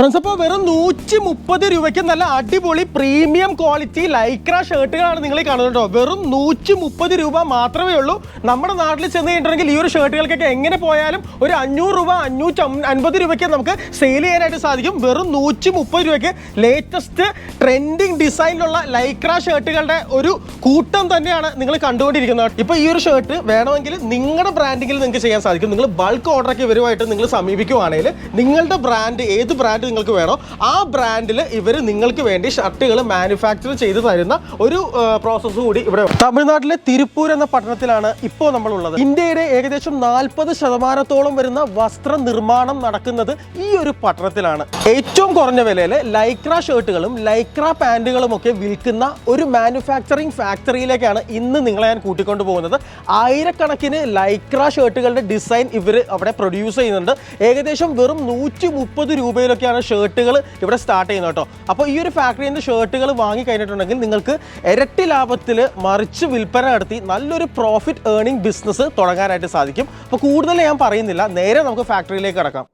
Friends അപ്പോൾ വെറും നൂറ്റി മുപ്പത് രൂപയ്ക്ക് നല്ല അടിപൊളി പ്രീമിയം ക്വാളിറ്റി ലൈക്ര ഷർട്ടുകളാണ് നിങ്ങൾ കാണുന്നത് കേട്ടോ. വെറും നൂറ്റി മുപ്പത് രൂപ മാത്രമേ ഉള്ളൂ. നമ്മുടെ നാട്ടിൽ ചെന്ന് കഴിഞ്ഞിട്ടുണ്ടെങ്കിൽ ഈ ഒരു ഷർട്ടുകൾക്കൊക്കെ എങ്ങനെ പോയാലും ഒരു അഞ്ഞൂറ് രൂപ അഞ്ഞൂറ്റി അൻപത് രൂപയ്ക്ക് നമുക്ക് സെയിൽ ചെയ്യാനായിട്ട് സാധിക്കും. വെറും നൂറ്റി മുപ്പത് രൂപയ്ക്ക് ലേറ്റസ്റ്റ് ട്രെൻഡിങ് ഡിസൈനിലുള്ള ലൈക്ര ഷർട്ടുകളുടെ ഒരു കൂട്ടം തന്നെയാണ് നിങ്ങൾ കണ്ടുകൊണ്ടിരിക്കുന്നത്. ഇപ്പോൾ ഈ ഒരു ഷർട്ട് വേണമെങ്കിൽ നിങ്ങളുടെ ബ്രാൻഡിങ്ങിൽ നിങ്ങൾക്ക് ചെയ്യാൻ സാധിക്കും. നിങ്ങൾ ബൾക്ക് ഓർഡറൊക്കെ വരുമായിട്ട് നിങ്ങൾ സമീപിക്കുകയാണെങ്കിൽ നിങ്ങളുടെ ബ്രാൻഡ് ഏത് ബ്രാൻഡ് നിങ്ങൾക്ക് വേണോ ആ ബ്രാൻഡിൽ ഇവർ നിങ്ങൾക്ക് വേണ്ടി ഷർട്ടുകൾ മാനുഫാക്ചർ ചെയ്ത് തരുന്ന ഒരു പ്രോസസ്സ് കൂടി ഇവിടെ തമിഴ്നാട്ടിലെ തിരുപ്പൂർ എന്ന പട്ടണത്തിലാണ് ഇപ്പോൾ നമ്മളുള്ളത്. ഇന്ത്യയുടെ ഏകദേശം നാൽപ്പത് ശതമാനത്തോളം വരുന്ന വസ്ത്ര നിർമ്മാണം നടക്കുന്നത് ഈ ഒരു പട്ടണത്തിലാണ്. ഏറ്റവും കുറഞ്ഞ വിലയിൽ ലൈക്ര ഷർട്ടുകളും ലൈക്ര പാന്റുകളും ഒക്കെ വിൽക്കുന്ന ഒരു മാനുഫാക്ചറിങ് ഫാക്ടറിയിലേക്കാണ് ഇന്ന് നിങ്ങളെ ഞാൻ കൂട്ടിക്കൊണ്ടു പോകുന്നത്. ആയിരക്കണക്കിന് ലൈക്ര ഷർട്ടുകളുടെ ഡിസൈൻ ഇവർ അവിടെ പ്രൊഡ്യൂസ് ചെയ്യുന്നുണ്ട്. ഏകദേശം വെറും നൂറ്റി മുപ്പത് രൂപയിലൊക്കെയാണ് ഷർട്ടുകൾ ഇവിടെ സ്റ്റാർട്ട് ചെയ്യുന്നത് കേട്ടോ. അപ്പോൾ ഈ ഒരു ഫാക്ടറിയിൽ നിന്ന് ഷർട്ടുകൾ വാങ്ങി കഴിഞ്ഞിട്ടുണ്ടെങ്കിൽ നിങ്ങൾക്ക് ഇരട്ടി ലാഭത്തിൽ മറിച്ച് വിൽപ്പന നടത്തി നല്ലൊരു പ്രോഫിറ്റ് ഏർണിംഗ് ബിസിനസ് തുടങ്ങാനായിട്ട് സാധിക്കും. അപ്പോൾ കൂടുതൽ ഞാൻ പറയുന്നില്ല. നേരെ നമുക്ക് ഫാക്ടറിയിലേക്ക് കിടക്കാം.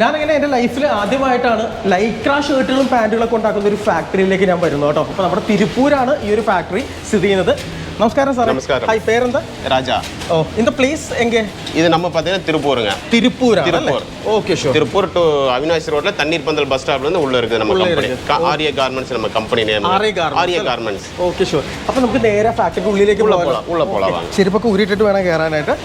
ഞാനങ്ങനെ എന്റെ ലൈഫിൽ ആദ്യമായിട്ടാണ് ലൈക്ര ഷർട്ടുകളും പാന്റുകളൊക്കെ ഉണ്ടാക്കുന്ന ഒരു ഫാക്ടറിയിലേക്ക് ഞാൻ വരുന്നത് കേട്ടോ. അപ്പോൾ നമ്മുടെ തിരുപ്പൂരാണ് ഈ ഒരു ഫാക്ടറി സ്ഥിതി ചെയ്യുന്നത്. നമസ്കാരം സാർ നമസ്കാരം ഹായ് പേരെന്താ രാജ ഓ ഇൻ പ്ലേസ് എങ്കെ இது நம்ம பார்த்தீங்கன்னா திருப்பூருங்க തിരുപ്പൂരാ Tiruppur. Okay sure Tiruppur to Avinashi ரோட்ல தண்ணீர் பந்தல் பஸ் ஸ்டாப்ல இருந்து உள்ள இருக்குது நம்ம உள்ள கம்பெனி இருக்குது. கா- ஆரிய கார்மெண்ட்ஸ் நம்ம கம்பெനി நேம் ആറേ ആര്യ ഗാർമെന്റ്സ് ഓക്കെ ഷുവർ അപ്പൊ നമുക്ക് നേരെ ഫാക്ടറിക്ക് ഉള്ളിലേക്ക് உள்ள പോകാം പോலாம் உள்ள போலாம் வாங்க ചെരുപ്പൊക്കെ ഊരിയിട്ടിട്ട് വേണം കയറാനായിട്ട്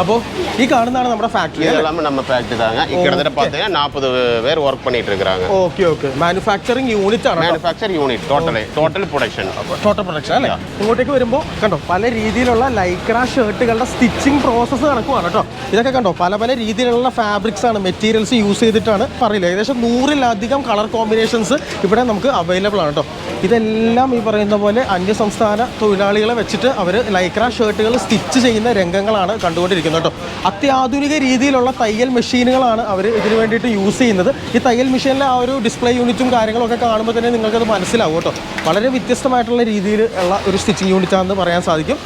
അപ്പോൾ ഈ കാണുന്നതാണ് നമ്മുടെ ഫാക്ടറി இது எல்லாமே நம்ம ஃபேக்டரி தாங்க இக்கிட்ட பார்த்தீங்கன்னா நாற்பது பேர் ஒர்க் பண்ணிட்டு இருக்காங்க ഓക്കെ ഓക്കെ മാനുഫാക്ചറിങ് യൂണിറ്റ് ആണ് manufacture unit total total production total production അല്ലേ ഇങ്ങോട്ടേക്ക് വരുമ്പോൾ കണ്ടോ പല രീതിയിലുള്ള ലൈക്ര ഷർട്ടുകളുടെ സ്റ്റിച്ചിങ് പ്രോസസ്സ് നടക്കുവാണ് കേട്ടോ. ഇതൊക്കെ കണ്ടോ പല പല രീതിയിലുള്ള ഫാബ്രിക്സ് ആണ് മെറ്റീരിയൽസ് യൂസ് ചെയ്തിട്ടാണ് പറയില്ല ഏകദേശം നൂറിലധികം കളർ കോമ്പിനേഷൻസ് ഇവിടെ നമുക്ക് അവൈലബിൾ ആണ് കേട്ടോ. ഇതെല്ലാം ഈ പറയുന്ന പോലെ അന്യ സംസ്ഥാന തൊഴിലാളികളെ വെച്ചിട്ട് അവർ ലൈക്ര ഷർട്ടുകൾ സ്റ്റിച്ച് ചെയ്യുന്ന രംഗങ്ങളാണ് കണ്ടുകൊണ്ടിരിക്കുന്നത് കേട്ടോ. അത്യാധുനിക രീതിയിലുള്ള തയ്യൽ മെഷീനുകളാണ് അവർ ഇതിനു വേണ്ടിയിട്ട് യൂസ് ചെയ്യുന്നത്. ഈ തയ്യൽ മെഷീനിലെ ആ ഒരു ഡിസ്പ്ലേ യൂണിറ്റും കാര്യങ്ങളൊക്കെ കാണുമ്പോൾ തന്നെ നിങ്ങൾക്കത് മനസ്സിലാവും കേട്ടോ. വളരെ വ്യത്യസ്തമായിട്ടുള്ള രീതിയിൽ ഉള്ള ഒരു സ്റ്റിച്ചിങ് യൂണിറ്റ് ആണെന്ന് പറയാൻ സാധിക്കും.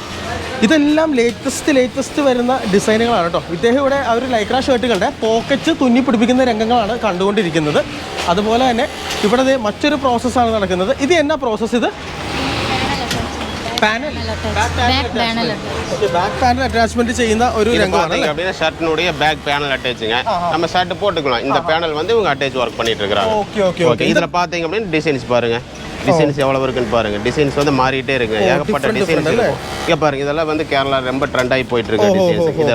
ഇതെല്ലാം ലേറ്റസ്റ്റ് ലേറ്റസ്റ്റ് വരുന്ന ഡിസൈനുകളാണ് കേട്ടോ. ഇദ്ദേഹം ഇവിടെ ആ ഒരു ലൈക്ര ഷർട്ടുകളുടെ പോക്കറ്റ് തുന്നി പിടിപ്പിക്കുന്ന രംഗങ്ങളാണ് കണ്ടുകൊണ്ടിരിക്കുന്നത്. അതുപോലെ തന്നെ ഇവിടെ മറ്റൊരു പ്രോസസ്സാണ് നടക്കുന്നത്. ഇത് എന്നാ പ്രോസസ്സ് ഇത്? അറ്റാച്ച്മെന്റ് ചെയ്യുന്ന ഒരു இது രംഗമാണ് பார்த்தீங்க അല്ലേ அப்படின்னா ஷர்ட்டினுடைய பேக் பேனல் அட்டாச்சுங்க நம்ம ஷர்ட் போட்டுக்கலாம் இந்த பேனல் வந்து இவங்க அட்டாச் ஒர்க் பண்ணிட்டு இருக்கிறாங்க ஓகே ஓகே ஓகே இதுல பாத்தீங்க அப்படின்னா டிசைன்ஸ் பாருங்க டிசைன்ஸ் எவ்வளவு இருக்குன்னு பாருங்க டிசைன்ஸ் வந்து மாறிட்டே இருக்கு ஓ, ஏகப்பட்ட different டிசைன்ஸ் different இருக்கும் இங்க பாருங்க இதெல்லாம் வந்து கேரளா ரொம்ப ட்ரெண்ட் ஆகி போயிட்டு இருக்கு ஓ, ஓ, டிசைன்ஸ் ஓ.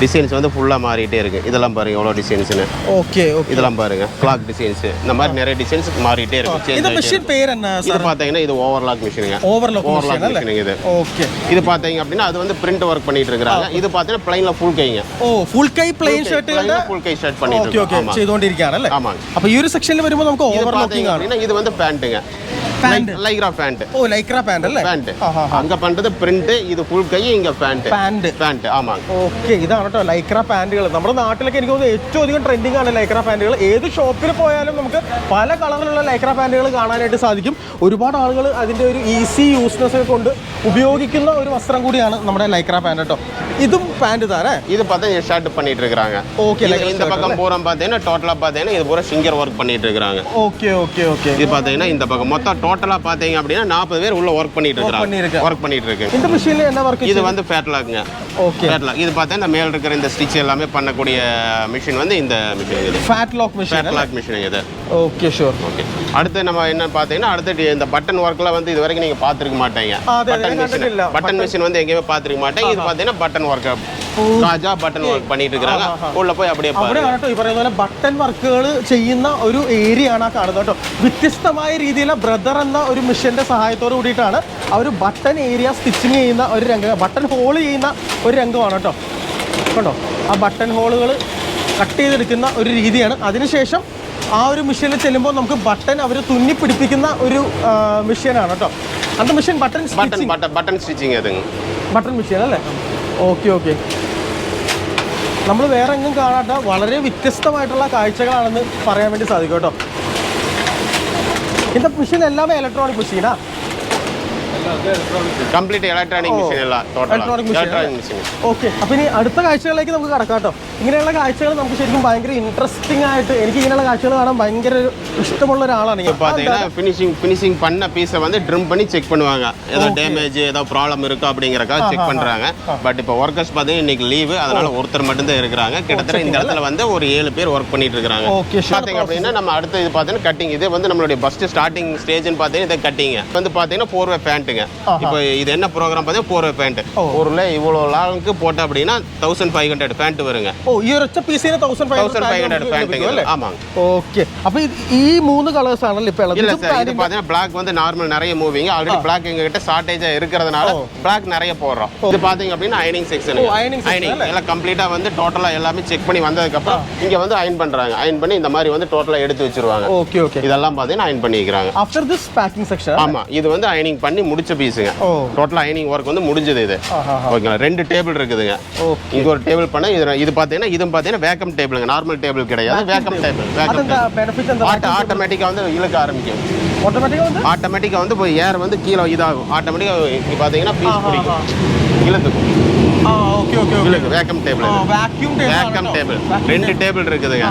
டிசைன்ஸ் வந்து ஃபுல்லாக மாறிட்டே இருக்கு. இதெல்லாம் பாருங்க எவ்வளோ டிசைன்ஸ்னு ஓகே ஓகே. இதெல்லாம் பாருங்க ஃப்ளாக் டிசைன்ஸ் இந்த மாதிரி நிறைய டிசைன்ஸ் மாறிட்டே இருக்கு. இந்த மிஷின் பேர் என்ன இது பார்த்தீங்கன்னா இது ஓவர்லாக் மிஷினுங்க ஓவர்லாக் ஓவர்லாக் மிஷினுங்க இது. ஓகே. இது பார்த்தீங்க அப்படின்னா அது வந்து பிரிண்ட் ஒர்க் பண்ணிட்டு இருக்காங்க இது பார்த்தீங்கன்னா பிளைன்ல ஃபுல் கைங்க. ஓ ஃபுல் கை பிளைன் ஷர்ட் ஃபுல் கை ஷர்ட் பண்ணிட்டு ஓகே ஓகே. செய்து கொண்டிருக்காங்க ஆமாங்க. அப்போ யூரி செக்ஷன்ல வரும்போது நமக்கு ஓவர்லாக்கிங் ஆகும் இது வந்து பேண்ட்டுங்க லைக்ரா பேண்ட் ഓ ലൈക്ര പാന്റ് അല്ലേ பேண்ட் ആഹാ. அங்க பண்றது பிரிண்ட் இது ஃபுல் கை இங்க பேண்ட் പാന്റ് பேண்ட் ஆமாங்க ഓക്കെ ഇതാണ് കേട്ടോ ലൈക്ര പാന്റുകൾ നമ്മുടെ നാട്ടിലൊക്കെ എനിക്ക് തോന്നുന്നു ഏറ്റവും അധികം ട്രെൻഡിങ് ആണ് ലൈക്ര പാന്റുകൾ ഏത് ഷോപ്പിൽ പോയാലും നമുക്ക് പല കളറിലുള്ള ലൈക്ര പാന്റുകൾ കാണാനായിട്ട് സാധിക്കും ഒരുപാട് ആളുകൾ അതിൻ്റെ ഒരു ഈസി യൂസ്നെസ് കൊണ്ട് ഉപയോഗിക്കുന്ന ഒരു വസ്ത്രം കൂടിയാണ് നമ്മുടെ ലൈക്ര പാന്റ് കേട്ടോ ഇതും പാന്റ് താനേ இது பார்த்தா ஷர்ட் பண்ணிட்டு இருக்காங்க Okay, இது- lycra இந்த shirt பக்கம் பூரா பார்த்தீங்கன்னா டோட்டலா பார்த்தீங்கன்னா இது பூரா சிங்கர் ஒர்க் பண்ணிட்டு இருக்காங்க ഓക്കെ ഓക്കെ ഓക്കെ இது பார்த்தீங்கன்னா இந்த பக்கம் மொத்தம் டோட்டலாக பார்த்தீங்க அப்படின்னா நாற்பது பேர் உள்ள ஒர்க் பண்ணிட்டு இருக்காங்க ஒர்க் பண்ணிட்டு இருக்கு. இந்த மிஷின்ல என்ன ஒர்க் இது வந்து ஃபேட்லாக்குங்க ஓகே ஃபேட்லாக் இது பார்த்தீங்கன்னா மேல் இருக்கிற இந்த ஸ்டிச் எல்லாமே பண்ணக்கூடிய மிஷின் வந்து இந்த மிஷின் இது. ஃபேட்லாக் மிஷின் ஃபேட்லாக் மிஷின் இது. ஓகே ஷூர் ஓகே அடுத்து நம்ம என்ன பார்த்தீங்கன்னா அடுத்து இந்த பட்டன் ஒர்க்லாம் வந்து இது வரைக்கும் நீங்கள் பார்த்துருக்க மாட்டீங்க. பட்டன் மிஷின் வந்து எங்கேயுமே பார்த்துருக்க மாட்டேங்க. இது பார்த்தீங்கன்னா பட்டன் ஒர்க் കാജ ബട്ടൺ വർക്ക് പണിയിട്ട് അവിടെ അവിടെ ഈ പറയുന്ന പോലെ ബട്ടൺ വർക്കുകൾ ചെയ്യുന്ന ഒരു ഏരിയ ആണ് ആ കാണുന്നത് കേട്ടോ. വ്യത്യസ്തമായ രീതിയിലെ ബ്രദർ എന്ന ഒരു മിഷന്റെ സഹായത്തോട് കൂടിയിട്ടാണ് ആ ഒരു ബട്ടൺ ഏരിയ സ്റ്റിച്ചിങ് ചെയ്യുന്ന ഒരു രംഗം ബട്ടൺ ഹോൾ ചെയ്യുന്ന ഒരു രംഗമാണ് കേട്ടോ. കേട്ടോ ആ ബട്ടൺ ഹോളുകൾ കട്ട് ചെയ്തെടുക്കുന്ന ഒരു രീതിയാണ്. അതിനുശേഷം ആ ഒരു മെഷീനിൽ ചെല്ലുമ്പോൾ നമുക്ക് ബട്ടൺ അവർ തുന്നി പിടിപ്പിക്കുന്ന ഒരു മെഷീനാണ് കേട്ടോ. അത് machine button button stitching button machine അല്ലേ? Okay okay. നമ്മൾ വേറെ എങ്ങും കാണാത്ത വളരെ വ്യത്യസ്തമായിട്ടുള്ള കാഴ്ചകളാണെന്ന് പറയാൻ വേണ്ടി സാധിക്കും കേട്ടോ. ഇന്നത്തെ മെഷീൻ എല്ലാമേ ഇലക്ട്രോണിക് മെഷീനാണ് കംപ്ലീറ്റ് ഇലക്ട്രോണിക് മെഷീൻ എല്ലാം total Electronic machine electronic machine okay അപ്പൊ ഇനി അടുത്ത കാഴ്ചകളിലേക്ക് നമുക്ക് കടക്കാം കേട്ടോ ഇങ്ങനെയുള്ള കാഴ്ചകൾ നമുക്ക് ശരിക്കും ഭയങ്കര ഇൻട്രസ്റ്റിംഗ് ആയിട്ട് എനിക്ക് ഇങ്ങനെയുള്ള കാഴ്ചകൾ കാണാൻ ഭയങ്കര ഒരു ഇഷ്ടമുള്ള ഒരാളാണ് ഞാൻ. பார்த்தீங்கன்னா ஃபினிஷிங் ஃபினிஷிங் பண்ண பீஸை வந்து ட்ரிம் பண்ணி செக் பண்ணுவாங்க ஏதோ டேமேஜ் ஏதோ ப்ராப்ளம் இருக்கா அப்படிங்கறக்காக செக் பண்றாங்க பட் இப்போ ஒர்க்கர்ஸ் பார்த்தீங்கன்னா இன்னைக்கு லீவு அதனால ஒருத்தர் மட்டும்தான் இருக்கிறாங்க கிட்டத்தட்ட இந்த இடத்துல வந்து ஒரு ஏழு பேர் ஒர்க் பண்ணிட்டு இருக்காங்க Okay, sure. பாத்தீங்க அப்படின்னா நம்ம அடுத்து இது பார்த்தீங்கன்னா கட்டிங் இது வந்து நம்மளுடைய ஃபர்ஸ்ட் ஸ்டார்டிங் ஸ்டேஜ்னு பார்த்தீங்கன்னா இது கட்டிங் வந்து பார்த்தீங்கன்னா ஃபோர் வே பேண்ட்டுங்க பாருங்க இப்போ இது என்ன ப்ரோக்ராம் பார்த்தீங்கன்னா போகிற பேண்ட் பொருள் இவ்வளோ லாங்குக்கு போட்ட அப்படின்னா தௌசண்ட் ஃபைவ் ஹண்ட்ரட் பேண்ட் வருங்க. ഓ ഈ ഒരൊറ്റ പീസിന് തൗസൻഡ് தௌசண்ட் ஃபைவ் ஹண்ட்ரட் பேண்ட்டுங்க ஆமாங்க. ഓക്കെ അപ്പൊ ഇത് ഈ மூணு കളേഴ്സ് ആണല്ലോ ഇപ്പൊ இல்ல சார் இது பாத்தீங்கன்னா பிளாக் வந்து நார்மல் நிறைய மூவிங் ஆல்ரெடி பிளாக் எங்க கிட்ட இருக்கிறதுனால பிளாக் நிறைய போடுறோம். இது பாத்தீங்க அப்படின்னா அயனிங் செக்ஷன் ஓ, அயனிங் எல்லாம் கம்ப்ளீட்டா வந்து டோட்டலா எல்லாமே செக் பண்ணி வந்ததுக்கு அப்புறம் இங்க வந்து அயன் பண்றாங்க. அயன் பண்ணி இந்த மாதிரி வந்து டோட்டலா எடுத்து வச்சிருவாங்க. ஓகே ஓகே இதெல்லாம் பாத்தீங்கன்னா அயன் பண்ணிக்கிறாங்க. ആഫ്റ്റർ ദിസ് പാക്കിംഗ് സെക്ഷൻ ஆமா. இது வந்து அயனிங் பண்ணி முடிச்சு முடிச்ச பீஸுங்க டோட்டல் ஐனிங் ஒர்க் வந்து முடிஞ்சது இது. ஓகேங்களா ரெண்டு டேபிள் இருக்குதுங்க. இங்க ஒரு டேபிள் பண்ண இது இது பார்த்தீங்கன்னா இதுவும் பார்த்தீங்கன்னா வேக்கம் டேபிளுங்க நார்மல் டேபிள் கிடையாது வேக்கம் டேபிள் வேக்கம் ஆட்டோமேட்டிக்காக வந்து இழுக்க ஆரம்பிக்கும். ஆட்டோமேட்டிக்காக வந்து? ஏர் வந்து கீழே இதாகும். ஆட்டோமேட்டிக்காக பார்த்தீங்கன்னா பீஸ் பிடிக்கும். இழுத்துக்கும். Okay okay okay vacuum table vacuum table vacuum table ரெண்டு டேபிள் இருக்குதுங்க.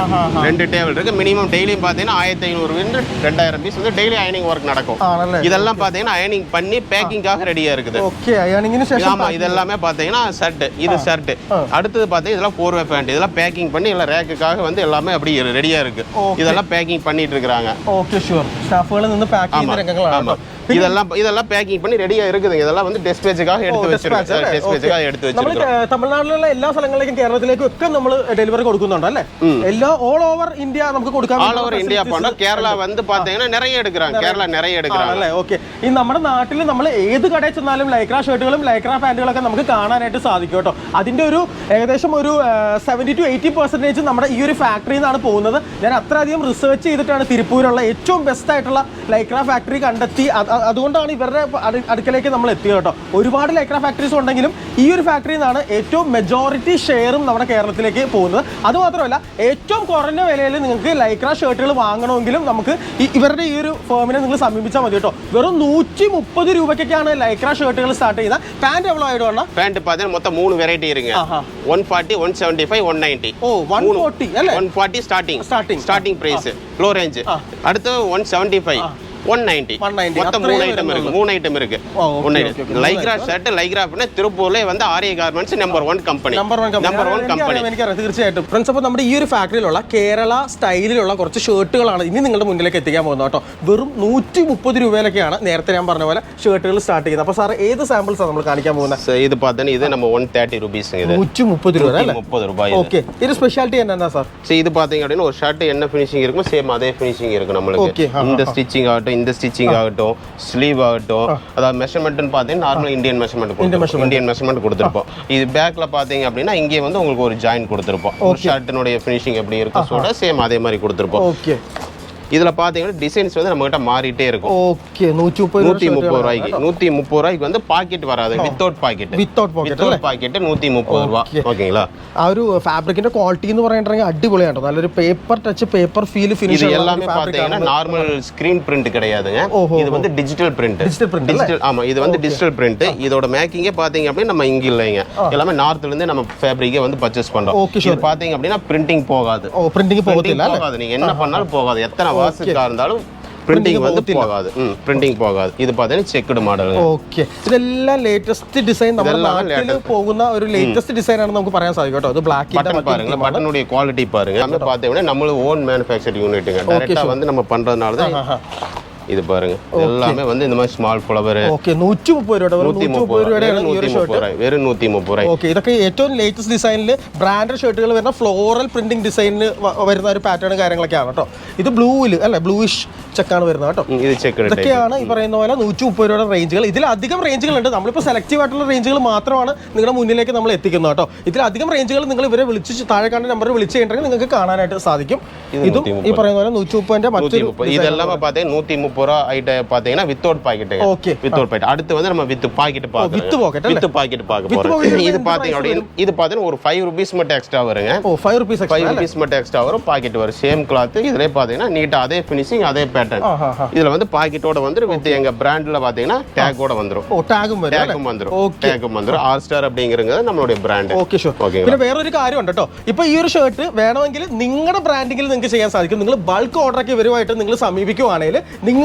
ரெண்டு டேபிள் இருக்கு. மினிமம் டெய்லியும் பார்த்தீங்கன்னா ஆயிரத்தி ஐநூறுலேருந்து ரெண்டாயிரம் பீஸ் வந்து டெய்லி அயனிங் ஒர்க் நடக்கும். இதெல்லாம் பார்த்தீங்கன்னா அயனிங் பண்ணி பேக்கிங்காக ரெடியாக இருக்குது. ஆமாம் இதெல்லாமே பார்த்தீங்கன்னா ஷர்ட் இது ஷர்ட் அடுத்தது பார்த்தீங்கன்னா இதெல்லாம் ஃபோர்வே பேண்ட் இதெல்லாம் பேக்கிங் பண்ணி எல்லாம் ரேக்குக்காக வந்து எல்லாமே அப்படி ரெடியாக இருக்கு. இதெல்லாம் பேக்கிங் பண்ணிட்டு இருக்கிறாங்க. ஓகே ஷூர் ചെയ്യുന്ന രംഗങ്ങളാണ് ஆமா കേട്ടോ. இதெல்லாம் இதெல்லாம் பேக்கிங் பண்ணி ரெடியா இருக்குதுங்க இதெல்லாம் வந்து டெஸ்பேஜுக்காக எடுத்து dispatch வச்சிருக்கோம் അല്ലേ? டெஸ்பேஜுக்காக Okay. எடுத்து നമ്മൾ வச்சிருக்கோம் തമിഴ്നാട്ടിലുള്ള എല്ലാ സ്ഥലങ്ങളിലേക്കും കേരളത്തിലേക്കും ഒക്കെ നമ്മൾ ഡെലിവറി കൊടുക്കുന്നുണ്ട് അല്ലേ എല്ലാ ഓൾ ഓവർ ഇന്ത്യ നമുക്ക് കൊടുക്കാൻ ஆல் ஓவர் இந்தியா போனோம் கேரளா வந்து பாத்தீங்கன்னா நிறைய எடுக்கிறாங்க கேரளா நிறைய எடுக்கிறாங்க ആണല്ലേ ഓക്കെ ഈ നമ്മുടെ നാട്ടിൽ നമ്മൾ ഏത് കടയിൽ ചെന്നാലും ലൈക്ര ഷർട്ടുകളും ലൈക്ര പാന്റുകളൊക്കെ നമുക്ക് കാണാനായിട്ട് സാധിക്കും കേട്ടോ അതിന്റെ ഒരു ഏകദേശം ഒരു സെവൻറ്റി ടു എയ്റ്റി പെർസെൻറ്റേജ് നമ്മുടെ ഈ ഒരു ഫാക്ടറിയിൽ നിന്നാണ് പോകുന്നത് ഞാൻ അത്രയധികം റിസർച്ച് ചെയ്തിട്ടാണ് തിരുപ്പൂരുള്ള ഏറ്റവും ബെസ്റ്റ് ആയിട്ടുള്ള ലൈക്ര ഫാക്ടറി കണ്ടെത്തി അത് അത് അതുകൊണ്ടാണ് ഇവരുടെ അടുക്കലേക്ക് നമ്മൾ എത്തിയത് കേട്ടോ. ഒരുപാട് ലേഖന ഫാക്ടറീസ് ഉണ്ടെങ്കിലും ഈ ഒരു ഫാക്ടറിയിൽ നിന്നാണ് ഏറ്റവും മെജോറിറ്റി ഷെയറും നമ്മുടെ കേരളത്തിലേക്ക് പോകുന്നത്. അതുമാത്രമല്ല ഏറ്റവും കുറഞ്ഞ വിലയിൽ നിങ്ങൾക്ക് ലൈക്ര ഷർട്ടുകൾ വാങ്ങണമെങ്കിലും നമുക്ക് ഇവരുടെ ഈ ഒരു ഫേമിനെ നിങ്ങൾ സമീപിച്ചാൽ മതി കേട്ടോ. വെറും നൂറ്റി മുപ്പത് രൂപയ്ക്കൊക്കെയാണ് ലൈക്ര ഷർട്ടുകൾ സ്റ്റാർട്ട് ചെയ്യുന്നത്. പാന്റ് എവ്വളോ ആയിട്ട് വേണം പാന്റ് മൊത്തം മൂന്ന് variety variety one forty one seventy five one ninety oh one forty forty one forty starting starting starting price flow range அடுத்து വൺ സെവന്റി ഫൈവ് மொத்தம் Arya garments number company number company അപ്പോൾ നമ്മുടെ ഈ ഒരു ഫാക്ടറിയിലുള്ള കേരള സ്റ്റൈലിലുള്ള കുറച്ച് ഷർട്ടുകളാണ് ഇനി നിങ്ങളുടെ മുന്നിലേക്ക് എത്തിക്കാൻ പോകുന്നത് കേട്ടോ. വെറും നൂറ്റി മുപ്പത് രൂപയിലൊക്കെയാണ് നേരത്തെ ഞാൻ പറഞ്ഞ പോലെ ഷർട്ടുകൾ സ്റ്റാർട്ട് ചെയ്യുന്നത്. അപ്പോൾ സാർ ഏത് സാമ്പിൾസ് ആണ് നമ്മൾ കാണിക്കാൻ പോകുന്നത്? ഇത് பார்த்தீங்கன்னா இது நம்ம ஒன் தேர்ட்டி ருபீஸ் நூற்றி முப்பது ரூபா முப்பது ரூபாய் ஓகே இது ஸ்பெஷாலிட்டி என்னென்ன சார் சரி இது பார்த்தீங்க அப்படின்னா ஒரு இந்த ஸ்டிச்சிங் ஆகட்டும் ஸ்லீவ் ஆகட்டும் அதாவது மெஷர்மெண்ட்னு பார்த்தீங்கன்னா normal Indian measurement Indian measurement கொடுத்துருப்போம். இது பேக்கில் பார்த்தீங்க அப்படின்னா இங்கே வந்து உங்களுக்கு ஒரு ஜாயின் கொடுத்துருப்போம். ஷர்ட்டினுடைய ஃபினிஷிங் எப்படி இருக்கும் சொல்ல சேம் அதே மாதிரி கொடுத்துருப்போம். ஓகே இதுல பாத்தீங்கன்னா டிசைன்ஸ் வந்து நம்ம கிட்ட மாறிட்டே இருக்கும் ഓക്കെ നൂറ്റി മുപ്പത് நூத்தி முப்பது ரூபாய்க்கு நூத்தி முப்பது ரூபாய்க்கு வந்து பாக்கெட் வராது வித்தவுட் பாக்கெட் വിത്തൗട്ട് പോക്കറ്റ് അല്ലേ வித்தவுட் பாக்கெட் நூத்தி முப்பது ரூபா Okay. ஓகேங்களா ആ ഒരു ഫാബ്രിക്കിന്റെ ക്വാളിറ്റി എന്ന് പറയുന്നുണ്ടെങ്കിൽ അടിപൊളിയാണ് കേട്ടോ നല്ലൊരു പേപ്പർ ടച്ച് പേപ്പർ ഫീൽ இது ഫിനിഷ് எல்லாமே பாத்தீங்கன்னா நார்மல் ஸ்கிரீன் பிரிண்ட் கிடையாதுங்க ஓஹோ. இது வந்து digital print Digital print digital ஆமா இது வந்து டிஜிட்டல் பிரிண்ட் இதோட மேக்கிங்கே பாத்தீங்க அப்படின்னா நம்ம இங்க இல்லைங்க எல்லாமே நார்த்ல இருந்து நம்ம ஃபேப்ரிக்கே வந்து பர்ச்சேஸ் பண்றோம் Okay, இது பாத்தீங்க அப்படின்னா பிரிண்டிங் போகாது ഓ പ്രിന്റിംഗ് Printing പോകത്തില്ല അല്ലേ போகாது நீங்க என்ன பண்ணாலும் போகாது எத்தனை வாசுக்கா இருந்தாலும் பிரிண்டிங் வந்து போகாது ம் பிரிண்டிங் போகாது இது பாத்தீங்கன்னா செக்குடு மாடலுங்க ഓക്കെ ഇതെല്ലാം ലേറ്റസ്റ്റ് ഡിസൈൻ നമ്മുടെ ഇതെല്ലാം നാട്ടിൽ പോകുന്ന ഒരു ലേറ്റസ്റ്റ് ഡിസൈൻ ആണെന്ന് നമുക്ക് പറയാൻ സാധിക്കും കേട്ടോ അത് ബ്ലാക്ക് பட்டன் பாருங்க பட்டனுடைய குவாலிட்டி பாருங்க எல்லாமே பார்த்தீங்கன்னா நம்மளும் ஓன் மேனுஃபேக்சர் யூனிட்டுங்க டைரக்டா வந்து நம்ம பண்றதுனால தான் இது பாருங்க எல்லாமே வந்து இந்த மாதிரி ஸ்மால் ஃப்ளவர் ഓക്കെ നൂറ്റി മുപ്പത് രൂപയുടെ വെറും நூத்தி നൂറ്റി முப்பது മുപ്പത് ரூபாய் രൂപയുടെ வெறும் ഈ ഒരു நூத்தி ഷർട്ട് முப்பது ரூபாய் வெறுം நூத்தி முப்பது ரூபாய் ഓക്കെ ഇതൊക്കെ ഏറ്റവും ലേറ്റസ്റ്റ് ഡിസൈനിൽ ബ്രാൻഡഡ് ഷർട്ടുകൾ വരുന്ന ഫ്ലോറൽ പ്രിന്റിംഗ് ഡിസൈനിൽ വരുന്ന ഒരു പാറ്റേൺ കാര്യങ്ങളൊക്കെയാണ് കേട്ടോ ഇത് ബ്ലൂവിൽ അല്ലെ ബ്ലൂയിഷ് ചെക്കാണ് വരുന്നത് കേട്ടോ ம், இது செக் ഇതൊക്കെയാണ് ഈ പറയുന്ന പോലെ നൂറ്റി മുപ്പത് രൂപയുടെ റേഞ്ചുകൾ ഇതിലധികം റേഞ്ചുകളുണ്ട് നമ്മളിപ്പോൾ സെലക്റ്റീവ് ആയിട്ടുള്ള റേഞ്ചുകൾ മാത്രമാണ് നിങ്ങളുടെ മുന്നിലേക്ക് നമ്മൾ എത്തിക്കുന്നത് കേട്ടോ ഇതിലധികം റേഞ്ചുകൾ നിങ്ങൾ ഇവരെ വിളിച്ച് താഴെ കാണുന്ന നമ്പറിൽ വിളിച്ച് കഴിഞ്ഞിട്ടുണ്ടെങ്കിൽ നിങ്ങൾക്ക് കാണാനായിട്ട് സാധിക്കും ഇത് ഇതും ഈ പറയുന്ന പോലെ നൂറ്റി മുപ്പതിന്റെ நூத்தி മറ്റൊരു முப்பது இது எல்லாமே பார்த்தீங்கன்னா நூத்தி முப்பது பூரா ஐட்டம் பார்த்தீங்கன்னா without pocket okay without pocket அடுத்து வந்து நம்ம வித் oh, பாக்கெட் பார்க்க வித் பாக்கெட் வித் பாக்கெட் பார்க்க போறோம். இது பார்த்தீங்க அப்படின்னு இது பாத்தீங்கன்னா ஒரு ஃபைவ் ருபீஸ் மட்டும் எக்ஸ்ட்ரா வருங்க. Oh five rupees five rupees மட்டும் எக்ஸ்ட்ரா வரும். பாக்கெட் வரும். சேம் கிளாத் இதுலேயே பாத்தீங்கன்னா நீட்டாக அதே ஃபினிஷிங் அதே பேட்டர்ன் இதுல வந்து பாக்கெட்டோட வந்துடும் வித் எங்க பிராண்ட்ல பாத்தீங்கன்னா டேக்கோட வந்துடும் ஓ oh, டேகும் டேக்கும் வந்துடும் ஓகே டேக்கும் வந்துடும் ஆர் ஸ்டார் அப்படிங்கிறது நம்மளுடைய ബ്രാൻഡ് ஓகே ഷുവർ ഓക്കെ പിന്നെ காரியம் കാര്യം ഉണ്ട് കേട്ടോ ഇപ്പൊ ഈ ഒരു ഷർട്ട് വേണമെങ്കിൽ നിങ്ങളുടെ ബ്രാൻഡിങ്ങിൽ നിങ്ങൾക്ക് ചെയ്യാൻ நீங்க നിങ്ങൾ ബൾക്ക് ഓർഡറൊക്കെ വരുമായിട്ട് നിങ്ങൾ സമീപിക്കുവാണെങ്കിൽ നിങ്ങൾ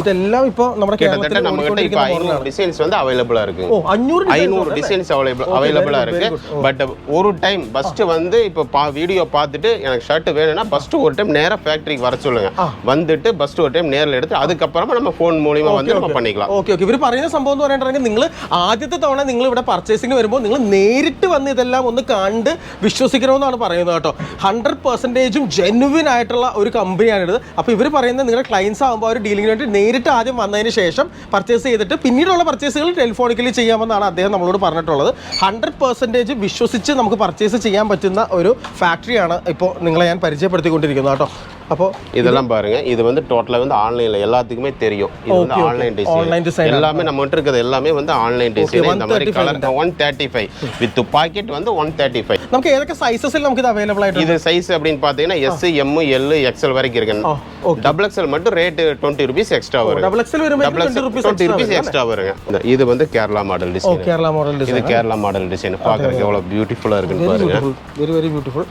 ഇതെല്ലാം ഇപ്പോൾ നമ്മുടെ கிட்டத்தட்ட കേരളത്തിൽ நம்ம கிட்ட இப்போ ഓടിക്കൊണ്ടിരിക്കുന്ന ஐநூறு டிசைன்ஸ் வந்து அவைலபிளா இருக்கு ഓ അഞ്ഞൂറ് designs ஐநூறு ഉണ്ട് അല്ലേ? டிசைன்ஸ் அவைலபிள் Okay, அவைலபிளா very good, இருக்கு very good. பட் ஒரு டைம் ஃபர்ஸ்ட் வந்து இப்போ பா வீடியோ பார்த்துட்டு எனக்கு ஷர்ட் வேணும்னா ஃபர்ஸ்ட் ஒரு டைம் நேரா ஃபேக்டரிக்கு வர சொல்லுங்க ஆ. வந்துட்டு ஃபர்ஸ்ட் ஒரு டைம் நேர்ல எடுத்து அதுக்கப்புறமா நம்ம ஃபோன் மூலியமா வந்து நம்ம பண்ணிக்கலாம் ഓക്കെ ഓക്കെ ഇവർ പറയുന്ന സംഭവം എന്ന് പറഞ്ഞിട്ടുണ്ടെങ്കിൽ നിങ്ങൾ ആദ്യത്തെ തവണ നിങ്ങൾ ഇവിടെ പർച്ചേസിംഗ് വരുമ്പോൾ നിങ്ങൾ നേരിട്ട് വന്ന് ഇതെല്ലാം ഒന്ന് കണ്ട് വിശ്വസിക്കണമെന്നാണ് പറയുന്നത് കേട്ടോ ഹൺഡ്രഡ് പെർസെൻറ്റേജും ജെനുവിൻ ആയിട്ടുള്ള ഒരു കമ്പനിയാണിത് അപ്പോൾ ഇവർ പറയുന്നത് നിങ്ങളുടെ ക്ലയൻസ് ആകുമ്പോൾ അവർ ഡീലിങ്ങിന് വേണ്ടി ഡയറക്റ്റ് നേരിട്ട് ആദ്യം വന്നതിന് ശേഷം പർച്ചേസ് ചെയ്തിട്ട് പിന്നീടുള്ള പർച്ചേസുകൾ ടെലിഫോണിക്കലി ചെയ്യാമെന്നാണ് അദ്ദേഹം നമ്മളോട് പറഞ്ഞിട്ടുള്ളത് ഹൺഡ്രഡ് പെർസെന്റേജ് വിശ്വസിച്ച് നമുക്ക് പർച്ചേസ് ചെയ്യാൻ പറ്റുന്ന ഒരു ഫാക്ടറിയാണ് ഇപ്പോൾ നിങ്ങളെ ഞാൻ പരിചയപ്പെടുത്തിക്കൊണ്ടിരിക്കുന്നത് കേട്ടോ അപ്പോൾ இதெல்லாம் பாருங்க இது வந்து டோட்டலாக வந்து ஆன்லைனில் எல்லாத்துக்குமே தெரியும் இது வந்து ஆன்லைன் டிசைன் ஆன்லைன் டிசைன் எல்லாமே நம்மகிட்ட இருக்கிறது எல்லாமே வந்து ஆன்லைன் டிசைன் இந்த மாதிரி colour one thirty five with pocket வந்து ஒன் தேர்ட்டி ஃபைவ் நமக்கு ஏதோ சைஸஸில் நமக்கு இது அவைலபிள் ஆகிடும் இது சைஸ் அப்படின்னு பார்த்தீங்கன்னா எஸ் எம் எல் எக்ஸ்எல் வரைக்கும் இருக்கு டபுள் எக்ஸ்எல் மட்டும் ரேட்டு 20 ருபீஸ் எக்ஸ்ட்ரா வரும் ഡബിൾ എക്സൽ വരുമ്പോൾ double twenty XL rupees twenty rupees extra வருங்க இந்த இது வந்து கேரளா மாடல் ഓ டிசைன் കേരള മോഡൽ இது ഡിസൈൻ கேரளா மாடல் டிசைன் பாக்குறதுக்கு எவ்வளவு பியூட்டிஃபுல்லா இருக்குன்னு വെരി பாருங்க beautiful very very beautiful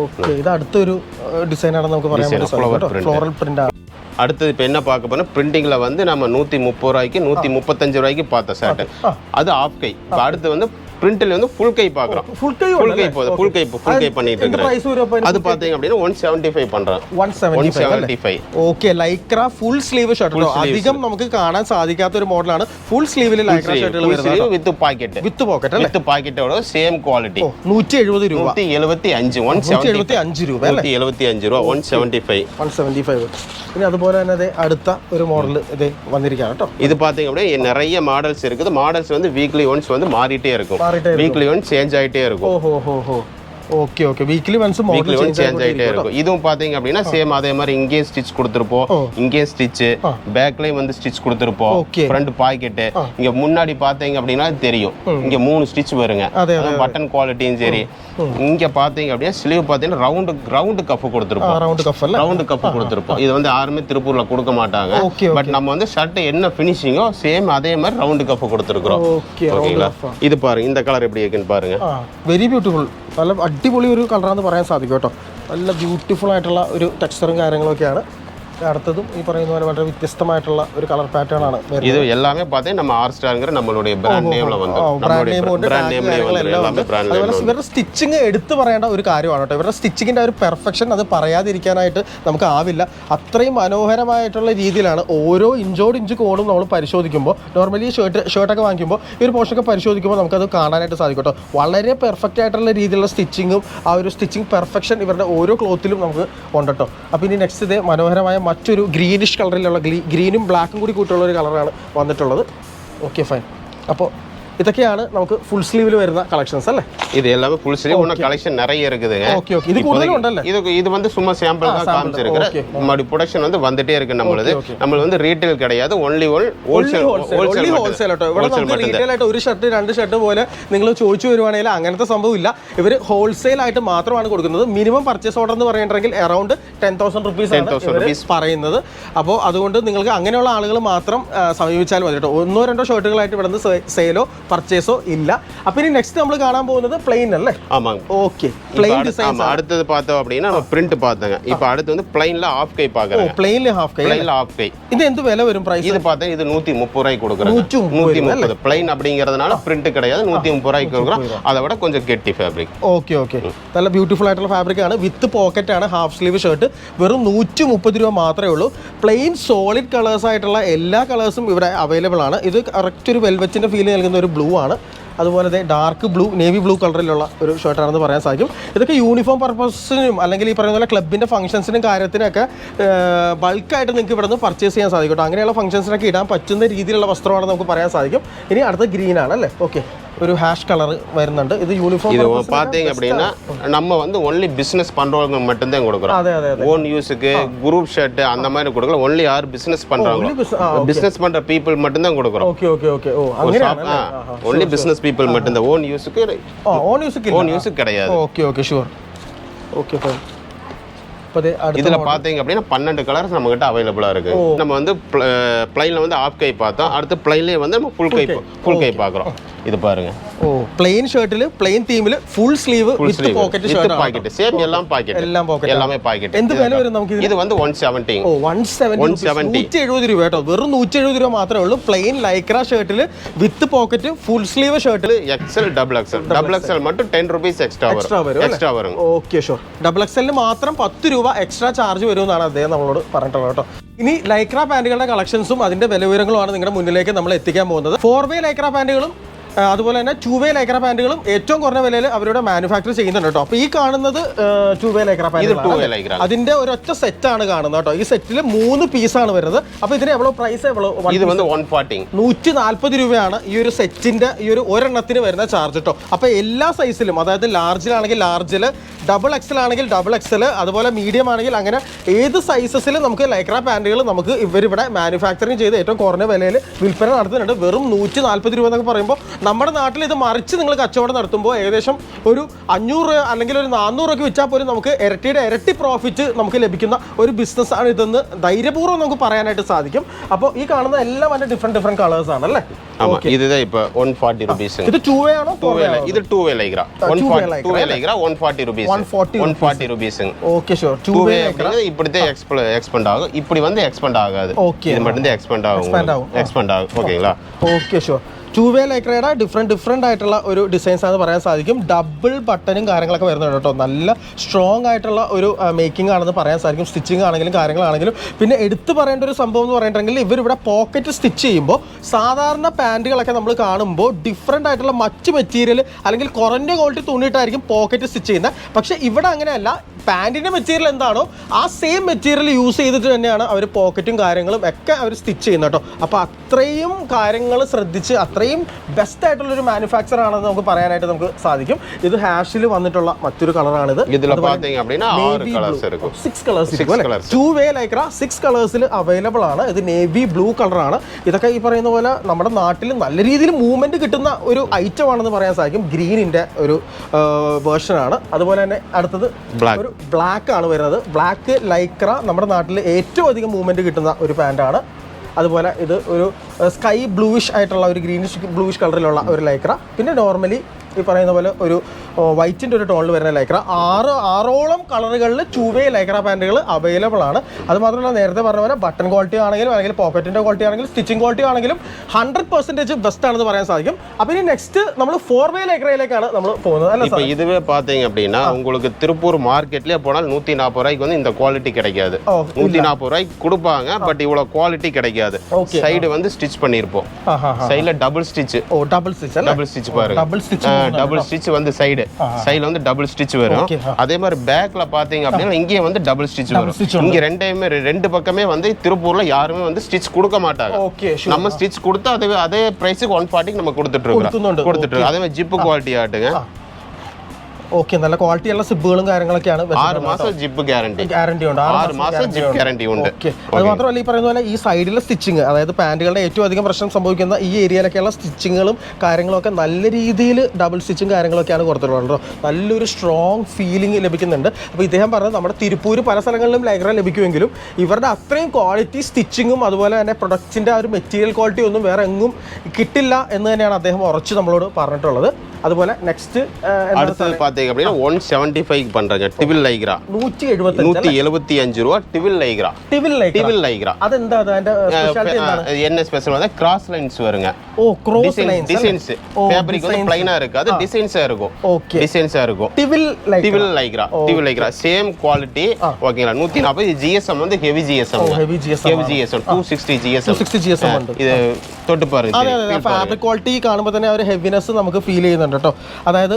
okay ഇത് അടുത്തൊരു ഡിസൈൻ ആണെന്ന് നമുക്ക് പറയാൻ Design, വേണ്ടി flower സാധിക്കും print. ഫ്ലോറൽ പ്രിന്റ് ആണ് அடுத்தது இப்போ என்ன பார்க்க போனா பிரிண்டிங்ல வந்து நம்ம நூத்தி முப்பது ரூபாய்க்கு நூத்தி முப்பத்தஞ்சு ரூபாய்க்கு பார்த்த ஷர்ட் அது ஆஃப் கை இப்போ அடுத்து வந்து பிரிண்ட்ல வந்து ஃபுல் கை பார்க்குறோம் ഫുൾ കൈ ஃபுல் கை போகுது ஃபுல் கை ஃபுல் கை பண்ணிட்டு இருக்கிறேன் പ്രൈസ് വരും அது பார்த்தீங்க அப்படின்னா ஒன் செவன்ட்டி ஃபைவ் பண்றேன் വൺ ஒன் സെവൻറ്റി ഫൈവ് അല്ലേ seventy five okay lycra full sleeve shirt അധികം നമുക്ക് കാണാൻ സാധിക്കാത്ത ഒരു മോഡലാണ് ഫുൾ സ്ലീവിൽ ലൈക്ര ഷർട്ടുകൾ വരുന്നത് வித் பாக்கெட் വിത്ത് പോക്കറ്റ് അല്ലേ வித் பாக்கெட்டோட சேம் குவாலிட்டி ഓ നൂറ്റി എഴുപത് രൂപ நூத்தி எழுபத்தி அஞ்சு ஒன் നൂറ്റി செவன்ட்டி എഴുപത്തി അഞ്ച് രൂപ അല്ലേ நூத்தி எழுபத்தி அஞ்சு ரூபா one seventy five one seventy five ഇനി അതുപോലെ തന്നെ അതെ അടുത്ത ഒരു മോഡൽ ഇത് വന്നിരിക്കുകയാണ് കേട്ടോ இது பாத்தீங்க அப்படின்னா நிறைய மாடல்ஸ் இருக்குது மாடல்ஸ் வந்து வீக்லி ஒன்ஸ் வந்து மாறிட்டே இருக்கும் മാറിയിട്ടേ இருக்கும். வீக்லி ஒன் சேஞ்ச் ஆகிட்டே இருக்கும் ஓஹோ okay okay weekly once weekly once change ஆகிட்டே இருக்கும். இதுவும் பார்த்தீங்க அப்படின்னா சேம் அதே மாதிரி இங்கேயும் ஸ்டிச் கொடுத்துருப்போம். இங்கேயும் ஸ்டிச் பேக்லேயும் வந்து ஸ்டிச் கொடுத்துருப்போம். ஓகே ஃப்ரண்ட் பாக்கெட்டு இங்கே முன்னாடி பார்த்தீங்க அப்படின்னா தெரியும். இங்கே மூணு ஸ்டிச் வருங்க. பட்டன் குவாலிட்டியும் சரி. இங்கே பார்த்தீங்க அப்படின்னா ஸ்லீவ் பார்த்தீங்கன்னா ரவுண்டு ரவுண்டு கஃப் கொடுத்துருப்போம். ரவுண்டு கஃப் ரவுண்டு கஃப் கொடுத்துருப்போம். இது வந்து யாருமே திருப்பூரில் கொடுக்க மாட்டாங்க. பட் நம்ம வந்து ஷர்ட் என்ன ஃபினிஷிங்கோ சேம் அதே மாதிரி ரவுண்டு கஃப் கொடுத்துருக்குறோம். ஓகேங்களா? இது பாருங்க இந்த கலர் எப்படி இருக்குன்னு பாருங்க. வெரி பியூட்டிஃபுல் നല്ല അടിപൊളി ഒരു കളറാന്ന് പറയാൻ സാധിക്കും കേട്ടോ. നല്ല ബ്യൂട്ടിഫുൾ ആയിട്ടുള്ള ഒരു ടെക്സ്ചറും കാര്യങ്ങളൊക്കെയാണ്. அடுத்ததும் ഈ പറയുന്ന വളരെ വ്യത്യസ്തമായിട്ടുള്ള ഒരു കളർ പാറ്റേൺ ആണ് இது எல்லாமே பாத்தீங்கன்னா நம்ம ஆர் ஸ்டார்ங்கிற நம்மளுடைய பிராண்ட் நேம்ல வந்து பிராண்ட் நேம் ഉണ്ട്. பிராண்ட் അതുപോലെ ഇവരുടെ സ്റ്റിച്ചിങ് എടുത്തു പറയേണ്ട ഒരു കാര്യമാണ് കേട്ടോ. ഇവരുടെ സ്റ്റിച്ചിങ്ങിന്റെ ഒരു പെർഫെക്ഷൻ അത് പറയാതിരിക്കാനായിട്ട് നമുക്ക് ആവില്ല. അത്രയും മനോഹരമായിട്ടുള്ള രീതിയിലാണ് ഓരോ ഇഞ്ചോട് ഇഞ്ച് കോണും നമ്മൾ പരിശോധിക്കുമ്പോൾ നോർമലി ഷർട്ട് ഷർട്ടൊക്കെ വാങ്ങിക്കുമ്പോൾ ഈ ഒരു പോർഷനൊക്കെ പരിശോധിക്കുമ്പോൾ നമുക്കത് കാണാനായിട്ട് സാധിക്കും കേട്ടോ. വളരെ പെർഫെക്റ്റ് ആയിട്ടുള്ള രീതിയിലുള്ള സ്റ്റിച്ചിങ്ങും ആ ഒരു സ്റ്റിച്ചിങ് പെർഫെക്ഷൻ ഇവരുടെ ഓരോ ക്ലോത്തിലും നമുക്ക് ഉണ്ട് കേട്ടോ. അപ്പോൾ ഇനി നെക്സ്റ്റ് ഇത് മനോഹരമായ മറ്റൊരു ഗ്രീനിഷ് കളറിലുള്ള ഗ്രീനും ബ്ലാക്കും കൂടി കൂട്ടുള്ള ഒരു കളറാണ് വന്നിട്ടുള്ളത്. ഓക്കെ ഫൈൻ അപ്പോൾ ഇതൊക്കെയാണ് നമുക്ക് ഫുൾ സ്ലീവിൽ വരുന്ന കളക്ഷൻസ് അല്ലേ இது எல்லாமே ஃபுல் ஸ்லீவ் இன்னும் கலெக்ஷன் நிறைய இருக்குதுங்க ஓகே ஓகே இது കൂടുതലും ഉണ്ടല്ലേ இது இது வந்து சும்மா சாம்பிள் தான் sample காமிச்சிருக்கிறேன் okay. மறுபடி ப்ரொடக்ஷன் வந்து வந்துட்டே இருக்கு நம்மளுது Okay, okay. நம்மளுது வந்து ரீட்டைல் கிடையாது only one wholesale wholesale wholesale wholesale കേട്ടോ ഇവിടെ നമുക്ക് റീറ്റെയിൽ ആയിട്ട് ഒരു ഷർട്ട് രണ്ട് ഷർട്ട് പോലെ നിങ്ങൾ ചോദിച്ചു വരുവാണെങ്കിൽ അങ്ങനത്തെ സംഭവം ഇല്ല ഇവർ ഹോൾസെയിൽ ആയിട്ട് മാത്രമാണ് കൊടുക്കുന്നത് മിനിമം പർച്ചേസ് ഓർഡർ എന്ന് പറയുന്നുണ്ടെങ്കിൽ അറൗണ്ട് ടെൻ തൗസൻഡ് റുപ്പീസ് ആണ് 10,000 ഇവര് rupees. പറയുന്നത് അപ്പോൾ അതുകൊണ്ട് നിങ്ങൾക്ക് അങ്ങനെയുള്ള ആളുകൾ മാത്രം ആ, സമീപിച്ചാൽ മതി കേട്ടോ ഒന്നോ രണ്ടോ ഷർട്ടുകളായിട്ട് ഇവിടെ നിന്ന് സെയിലോ പർച്ചേസോ ഇല്ല അപ്പൊ ഇനി നെക്സ്റ്റ് നമ്മൾ കാണാൻ പോകുന്നത് പ്ലെയിൻ അല്ലേ ஆமாங்க ഓക്കെ இப்ப പ്ലെയിൻ அடுத்து- ഡിസൈൻസ് ஆமா அடுத்தது பார்த்தோம் அப்படின்னா நம்ம பிரிண்ட் பார்த்தோங்க இப்போ அடுத்து வந்து பிளைன்ல ஆஃப் கை பாக்குறேங்க പ്ലെയിനിൽ ഹാഫ് കൈ பிளைன்ல ஆஃப் கை ഇത് എന്ത് വില വരും പ്രൈസ് இது பார்த்தா இது நூத்தி முப்பது ரூபாய்க்கு கொடுக்குறோம் நூற்றி முப்பது நூத்தி முப்பது பிளைன் அப்படிங்கறதுனால பிரிண்ட் கிடையாது நூத்தி முப்பது ரூபாய்க்கு கொடுக்குறோம் அதை விட கொஞ்சம் கெட்டி ஃபேப்ரிக் ഓക്കെ ഓക്കെ നല്ല ബ്യൂട്ടിഫുൾ ആയിട്ടുള്ള ഫാബ്രിക് ആണ് വിത്ത് പോക്കറ്റ് ആണ് ഹാഫ് സ്ലീവ് ഷർട്ട് വെറും നൂറ്റി മുപ്പത് രൂപ മാത്രമേ ഉള്ളൂ പ്ലെയിൻ സോളിഡ് കളേഴ്സ് ആയിട്ടുള്ള എല്ലാ കളേഴ്സും ഇവിടെ അവൈലബിൾ ആണ് ഇത് കറക്റ്റ് ഒരു വെൽവെറ്റിന്റെ ഫീൽ നൽകുന്ന ഒരു ബ്ലൂ ആണ് അതുപോലെ തന്നെ ഡാർക്ക് ബ്ലൂ നേവി ബ്ലൂ കളറിലുള്ള ഒരു ഷർട്ടാണെന്ന് പറയാൻ സാധിക്കും. ഇതൊക്കെ യൂണിഫോം പർപ്പസിനും അല്ലെങ്കിൽ ഈ പറയുന്ന പോലെ ക്ലബിന്റെ ഫംഗ്ഷൻസിനും കാര്യത്തിനൊക്കെ ബൾക്കായിട്ട് നിങ്ങൾക്ക് ഇവിടെ നിന്ന് പർച്ചേസ് ചെയ്യാൻ സാധിക്കും കേട്ടോ. അങ്ങനെയുള്ള ഫംഗ്ഷൻസിനൊക്കെ ഇടാൻ പറ്റുന്ന രീതിയിലുള്ള വസ്ത്രമാണെന്ന് നമുക്ക് പറയാൻ സാധിക്കും. ഇനി അടുത്ത ഗ്രീനാണ് അല്ലേ? ഓക്കെ ஒரு ஹேஷ் கலர் வருന്നുണ്ട് இது யூனிஃபார்ம் இது பாத்தீங்க அப்படின்னா நம்ம வந்து ஒன்லி பிஸ்னஸ் பண்ணுறவங்க மட்டும்தான் கொடுக்குறோம் அதே அதே ஓன் யூஸுக்கு குரூப் ஷர்ட் அந்த மாதிரி கொடுக்கல ஒன்லி ஆர் பிஸ்னஸ் பண்றவங்க பிஸ்னஸ் பண்ணுற பீப்புள் மட்டும்தான் கொடுக்குறோம் ஓகே ஓகே ஓகே ஓ அங்க ஒன்லி பிஸ்னஸ் பீப்புள் மட்டும்தான் ஓன் யூஸுக்கு ஓன் யூஸுக்கு ஓன் யூஸுக்கு கிடையாது okay okay sure okay fine അപ്പോൾ അതെ അടുത്ത இதுல பாத்தீங்க அப்படின்னா பன்னெண்டு கலர்ஸ் நம்ம கிட்ட அவைலபிளா இருக்கு நம்ம வந்து பிளைன்ல வந்து ஆஃப் கை பார்த்தோம் அடுத்து பிளைன்லயே வந்து நம்ம ஃபுல் கை ஃபுல் கை பாக்குறோம் இது பாருங்க ഓ plain ഷർട്ടിൽ plain തീമിൽ full sleeve full with sleeve pocket with shirt pocket same எல்லாம் பாக்கெட் എല്ലാം പോക്കറ്റ് எல்லாமே பாக்கெட் എന്ത് വില വരും നമുക്ക് ഇതിന് இது வந்து ஒன் செவன்ட்டி ഓ വൺ സെവൻറ്റി 170. നൂറ്റി എഴുപത് രൂപ കേട്ടോ വെറും നൂറ്റി എഴുപത് രൂപ മാത്രമേ ഉള്ളൂ പ്ലെയിൻ ലൈക്ര ഷർട്ടിൽ with pocket full sleeve ഷർട്ടിൽ XL double XL double XL மட்டும் டென் ருபீஸ் எக்ஸ்ட்ரா എക്സ്ട്രാ வரும் വരും எக்ஸ்ட்ரா வரும் ഓക്കെ ഷുവർ ഡബിൾ എക്സലിന് മാത്രം പത്ത് രൂപ എക്സ്ട്രാ ചാർജ് വരുമെന്നാണ് അദ്ദേഹം നമ്മളോട് പറഞ്ഞിട്ടുള്ളത് കേട്ടോ. ഇനി ലൈക്രാ പാന്റുകളുടെ കളക്ഷൻസും അതിന്റെ വില വിവരങ്ങളുമാണ് നിങ്ങളുടെ മുന്നിലേക്ക് നമ്മൾ എത്തിക്കാൻ പോകുന്നത്. ഫോർ വേ ലൈക്ര പാന്റുകളും അതുപോലെ തന്നെ ടൂ വേ ലൈക്ര പാന്റുകളും ഏറ്റവും കുറഞ്ഞ വിലയിൽ അവരുടെ മാനുഫാക്ചർ ചെയ്യുന്നുണ്ട് കേട്ടോ. അപ്പോൾ ഈ കാണുന്നത് ടൂ വേ ലൈക്ര പാന്റ് അതിന്റെ ഒരൊറ്റ സെറ്റ് ആണ് കാണുന്നത് കേട്ടോ. ഈ സെറ്റിൽ മൂന്ന് പീസ് ആണ് വരുന്നത്. അപ്പോൾ ഇതിന് എവ്വളോ പ്രൈസ് എവ്വളോ നൂറ്റി നാല്പത് രൂപയാണ് ഈ ഒരു സെറ്റിന്റെ ഈ ഒരു ഒരെണ്ണത്തിന് വരുന്ന ചാർജ് കേട്ടോ അപ്പോൾ എല്ലാ സൈസിലും അതായത് ലാർജിലാണെങ്കിൽ ലാർജിൽ ഡബിൾ എക്സൽ ആണെങ്കിൽ ഡബിൾ എക്സൽ അതുപോലെ മീഡിയം ആണെങ്കിൽ അങ്ങനെ ഏത് സൈസസിലും നമുക്ക് ലൈക്ര പാന്റുകൾ നമുക്ക് ഇവരിവിടെ മാനുഫാക്ചറിങ് ചെയ്ത് ഏറ്റവും കുറഞ്ഞ വിലയിൽ വിൽപ്പന നടത്തുന്നുണ്ട്. വെറും നൂറ്റി നാൽപ്പത് രൂപ എന്നൊക്കെ പറയുമ്പോൾ നമ്മുടെ നാട്ടിൽ ഇത് മറിച്ച് നിങ്ങൾ കച്ചവടം നടത്തുമ്പോൾ ഏകദേശം ഒരു അഞ്ഞൂറ് രൂപ അല്ലെങ്കിൽ ഒരു നാനൂറ് രൂപയ്ക്ക് വിറ്റാൽ പോലും നമുക്ക് ഇരട്ടിയുടെ ഇരട്ടി പ്രോഫിറ്റ് നമുക്ക് ലഭിക്കുന്ന ഒരു ബിസിനസ്സാണ് ഇതെന്ന് ധൈര്യപൂർവ്വം നമുക്ക് പറയാനായിട്ട് സാധിക്കും അപ്പോൾ ഈ കാണുന്ന എല്ലാം അതിൻ്റെ ഡിഫറെൻറ്റ് ഡിഫറെൻറ്റ് കളേഴ്സ് ആണ് അല്ലേ ஆமா இதுதான் இப்போ ஒன் ஃபார்ட்டி ருபீஸுங்க ഇത് ടൂ വേ ആണോ டூ வேலை இது two way lycra one two way forty lycra, two way lycra one forty rupees 140 one forty ருபீஸுங்க okay sure two two way way அப்படிங்கிறது இப்படித்தான் எக்ஸ்ப எக்ஸ்பெண்ட் ஆகும் இப்படி வந்து எக்ஸ்பெண்ட் ஆகாது Okay. இது மட்டும்தான் எக்ஸ்பெண்ட் ஆகும் Expand ஆகும். எக்ஸ்பெண்ட் ஆகும் ஓகேங்களா ഓക്കെ ഷുവർ ടൂ വേ ലൈക്രയുടെ ഡിഫറെന്റ് ഡിഫറെന്റ് ആയിട്ടുള്ള ഒരു ഡിസൈൻസ് ആണെന്ന് പറയാൻ സാധിക്കും. ഡബിൾ ബട്ടനും കാര്യങ്ങളൊക്കെ വരുന്നുണ്ട് കേട്ടോ. നല്ല സ്ട്രോങ് ആയിട്ടുള്ള ഒരു മേക്കിംഗ് ആണെന്ന് പറയാൻ സാധിക്കും. സ്റ്റിച്ചിങ് ആണെങ്കിലും കാര്യങ്ങളാണെങ്കിലും. പിന്നെ എടുത്തു പറയേണ്ട ഒരു സംഭവം എന്ന് പറഞ്ഞിട്ടുണ്ടെങ്കിൽ ഇവരിവിടെ പോക്കറ്റ് സ്റ്റിച്ച് ചെയ്യുമ്പോൾ സാധാരണ പാന്റുകളൊക്കെ നമ്മൾ കാണുമ്പോൾ ഡിഫറെന്റ് ആയിട്ടുള്ള മറ്റ് മെറ്റീരിയൽ അല്ലെങ്കിൽ കുറഞ്ഞ ക്വാളിറ്റി തുണിയിട്ടായിരിക്കും പോക്കറ്റ് സ്റ്റിച്ച് ചെയ്യുന്നത്. പക്ഷേ ഇവിടെ അങ്ങനെയല്ല. പാന്റിന്റെ മെറ്റീരിയൽ എന്താണോ ആ സെയിം മെറ്റീരിയൽ യൂസ് ചെയ്തിട്ട് തന്നെയാണ് അവർ പോക്കറ്റും കാര്യങ്ങളും ഒക്കെ അവർ സ്റ്റിച്ച് ചെയ്യുന്നത് കേട്ടോ. അപ്പോൾ അത്രയും കാര്യങ്ങൾ ശ്രദ്ധിച്ച് അത്രയും അത്രയും ബെസ്റ്റ് ആയിട്ടുള്ള ഒരു മാനുഫാക്ചർ ആണെന്ന് നമുക്ക് പറയാനായിട്ട് നമുക്ക് സാധിക്കും. ഇത് ഹാഷിൽ വന്നിട്ടുള്ള മറ്റൊരു കളറാണിത് six colours two way Lycra six കളേഴ്സിൽ available ആണ്. ഇത് നേവി ബ്ലൂ കളറാണ് ഇതൊക്കെ ഈ പറയുന്ന പോലെ നമ്മുടെ നാട്ടിൽ നല്ല രീതിയിൽ മൂവ്മെന്റ് കിട്ടുന്ന ഒരു ഐറ്റം ആണെന്ന് പറയാൻ സാധിക്കും. ഗ്രീനിന്റെ ഒരു വേർഷൻ ആണ്. അതുപോലെ തന്നെ അടുത്തത് ഒരു ബ്ലാക്ക് ആണ് വരുന്നത്. ബ്ലാക്ക് ലൈക്ര നമ്മുടെ നാട്ടിൽ ഏറ്റവും അധികം മൂവ്മെന്റ് കിട്ടുന്ന ഒരു പാന്റാണ് അതുപോലെ ഇത് ഒരു സ്കൈ ബ്ലൂയിഷ് ആയിട്ടുള്ള ഒരു ഗ്രീനിഷ് ബ്ലൂയിഷ് കളറിലുള്ള ഒരു ലൈക്ര പിന്നെ നോർമലി ഈ പറയുന്ന പോലെ ഒരു വൈറ്റിൻ്റെ ഒരു ടോണിൽ വരുന്ന ലൈക്ര ആറ് ആറോളം കളറുകളിൽ ചൂവേ ലൈക്ര പാൻറ്റുകൾ അവൈലബിൾ ആണ് അത് മാത്രമല്ല നേരത്തെ പറഞ്ഞ പോലെ ബട്ടൺ ക്വാളിറ്റി ആണെങ്കിലും അല്ലെങ്കിൽ പോക്കറ്റിൻ്റെ ക്വാളിറ്റി ആണെങ്കിലും സ്റ്റിച്ചിങ് ക്വാളിറ്റി ആണെങ്കിലും ഹൺഡ്രഡ് പെർസെൻറ്റേജ് ബെസ്റ്റ് ആണെന്ന് പറയാൻ സാധിക്കും അപ്പോൾ ഇനി നെക്സ്റ്റ് നമ്മൾ ഫോർ വേ ലൈക്രയിലേക്കാണ് നമ്മൾ പോകുന്നത് അല്ല இப்போ இதுவே பாத்தீங்க அப்படின்னா உங்களுக்கு திருப்பூர் மார்க்கெட்லயே போனால் நூத்தி நாற்பது ரூபாய்க்கு வந்து இந்த குவாலிட்டி கிடைக்காது ஓ, நூத்தி நாற்பது ரூபாய்க்கு கொடுப்பாங்க பட் இவ்வளவு குவாலிட்டி கிடைக்காது Okay. சைடு வந்து ஸ்டிச் பண்ணிருப்போம் ആ ഹാ ഹാ சைடுல டபுள் ஸ்டிச் ഓ ഡബിൾ സ്റ്റിച്ച് അല്ലേ டபுள் ஸ்டிச் பாருங்க ഡബിൾ സ്റ്റിച്ച് டபுள் ஸ்டிச் வந்து சைடு சைடுல வந்து டபுள் ஸ்டிச் வரும். அதே மாதிரி பேக்ல பாத்தீங்க அப்படின்னா இங்கே வந்து டபுள் ஸ்டிச் வரும். இங்க ரெண்டையுமே ரெண்டு பக்கமே வந்து திருப்பூர்ல யாருமே வந்து ஸ்டிச் கொடுக்க மாட்டாங்க. நம்ம ஸ்டிச் கொடுத்தா அதே அதே பிரைஸுக்கு ஒன் ஃபார்ட்டிக்கு நம்ம கொடுத்துட்டு இருக்கோம் கொடுத்துட்டு இருக்கோம் அதே மாதிரி ஜிப்பு குவாலிட்டி ஆட்டுங்க. ഓക്കെ നല്ല ക്വാളിറ്റി ഉള്ള സിബുകളും കാര്യങ്ങളൊക്കെയാണ് ആറ് മാസം ഗ്യാരണ്ടി ഗ്യാരണ്ടി ഉണ്ട്. ആറ് മാസം ഗ്യാരണ്ടി ഉണ്ട്. ഓക്കെ അത് മാത്രമല്ല ഈ പറയുന്ന പോലെ ഈ സൈഡിലെ സ്റ്റിച്ചിങ് അതായത് പാന്റുകളുടെ ഏറ്റവും അധികം പ്രശ്നം സംഭവിക്കുന്ന ഈ ഏരിയയിലൊക്കെയുള്ള സ്റ്റിച്ചിങ്ങുകളും കാര്യങ്ങളൊക്കെ നല്ല രീതിയിൽ ഡബിൾ സ്റ്റിച്ചും കാര്യങ്ങളൊക്കെയാണ് കൊടുത്തിട്ടുള്ളത് നല്ലൊരു സ്ട്രോങ് ഫീലിംഗ് ലഭിക്കുന്നുണ്ട്. അപ്പോൾ ഇദ്ദേഹം പറഞ്ഞത് നമ്മുടെ തിരുപ്പൂർ പല സ്ഥലങ്ങളിലും ലൈഗ്ര ലഭിക്കുമെങ്കിലും ഇവരുടെ അത്രയും ക്വാളിറ്റി സ്റ്റിച്ചിങ്ങും അതുപോലെ തന്നെ പ്രൊഡക്റ്റിന്റെ ആ ഒരു മെറ്റീരിയൽ ക്വാളിറ്റി ഒന്നും വേറെ എങ്ങും കിട്ടില്ല എന്ന് തന്നെയാണ് അദ്ദേഹം ഉറച്ച് നമ്മളോട് പറഞ്ഞിട്ടുള്ളത്. അതുപോലെ നെക്സ്റ്റ് அடுத்தது பாத்தீங்க அப்படின்னா ஒன் செவன்டி ஃபைவ் பண்றாங்க டிவில் லைக்ரா നൂറ്റി എഴുപത്തഞ്ച് நூத்தி எழுபத்தி அஞ்சு ரூபா twill lycra twill lycra twill lycra അതെന്താ അത് അതിന്റെ സ്പെഷ്യാലിറ്റി എന്താണ് என்ன ஸ்பெஷல் வந்து கிராஸ் லைன்ஸ் வருங்க ഓ ക്രോസ് ലൈൻസ് டிசைன்ஸ் ஃபேப்ரிக் வந்து பிளைனா இருக்காது டிசைன்ஸா இருக்கும் ஓகே டிசைன்ஸா இருக்கும் twill lycra twill lycra twill lycra same quality ஓகேங்களா நூத்தி நாற்பது ஜிஎஸ்எம் வந்து heavy GSM heavy G S heavy GSM two sixty GSM sixty G S M ഉണ്ട് இது தொட்டு பாருங்க അതെ അതെ ഫാബ്രിക് ക്വാളിറ്റി കാണുമ്പോൾ തന്നെ ആ ഒരു ഹെവിനെസ് നമുക്ക് ഫീൽ ചെയ്യുന്നുണ്ട് കേട്ടോ. അതായത്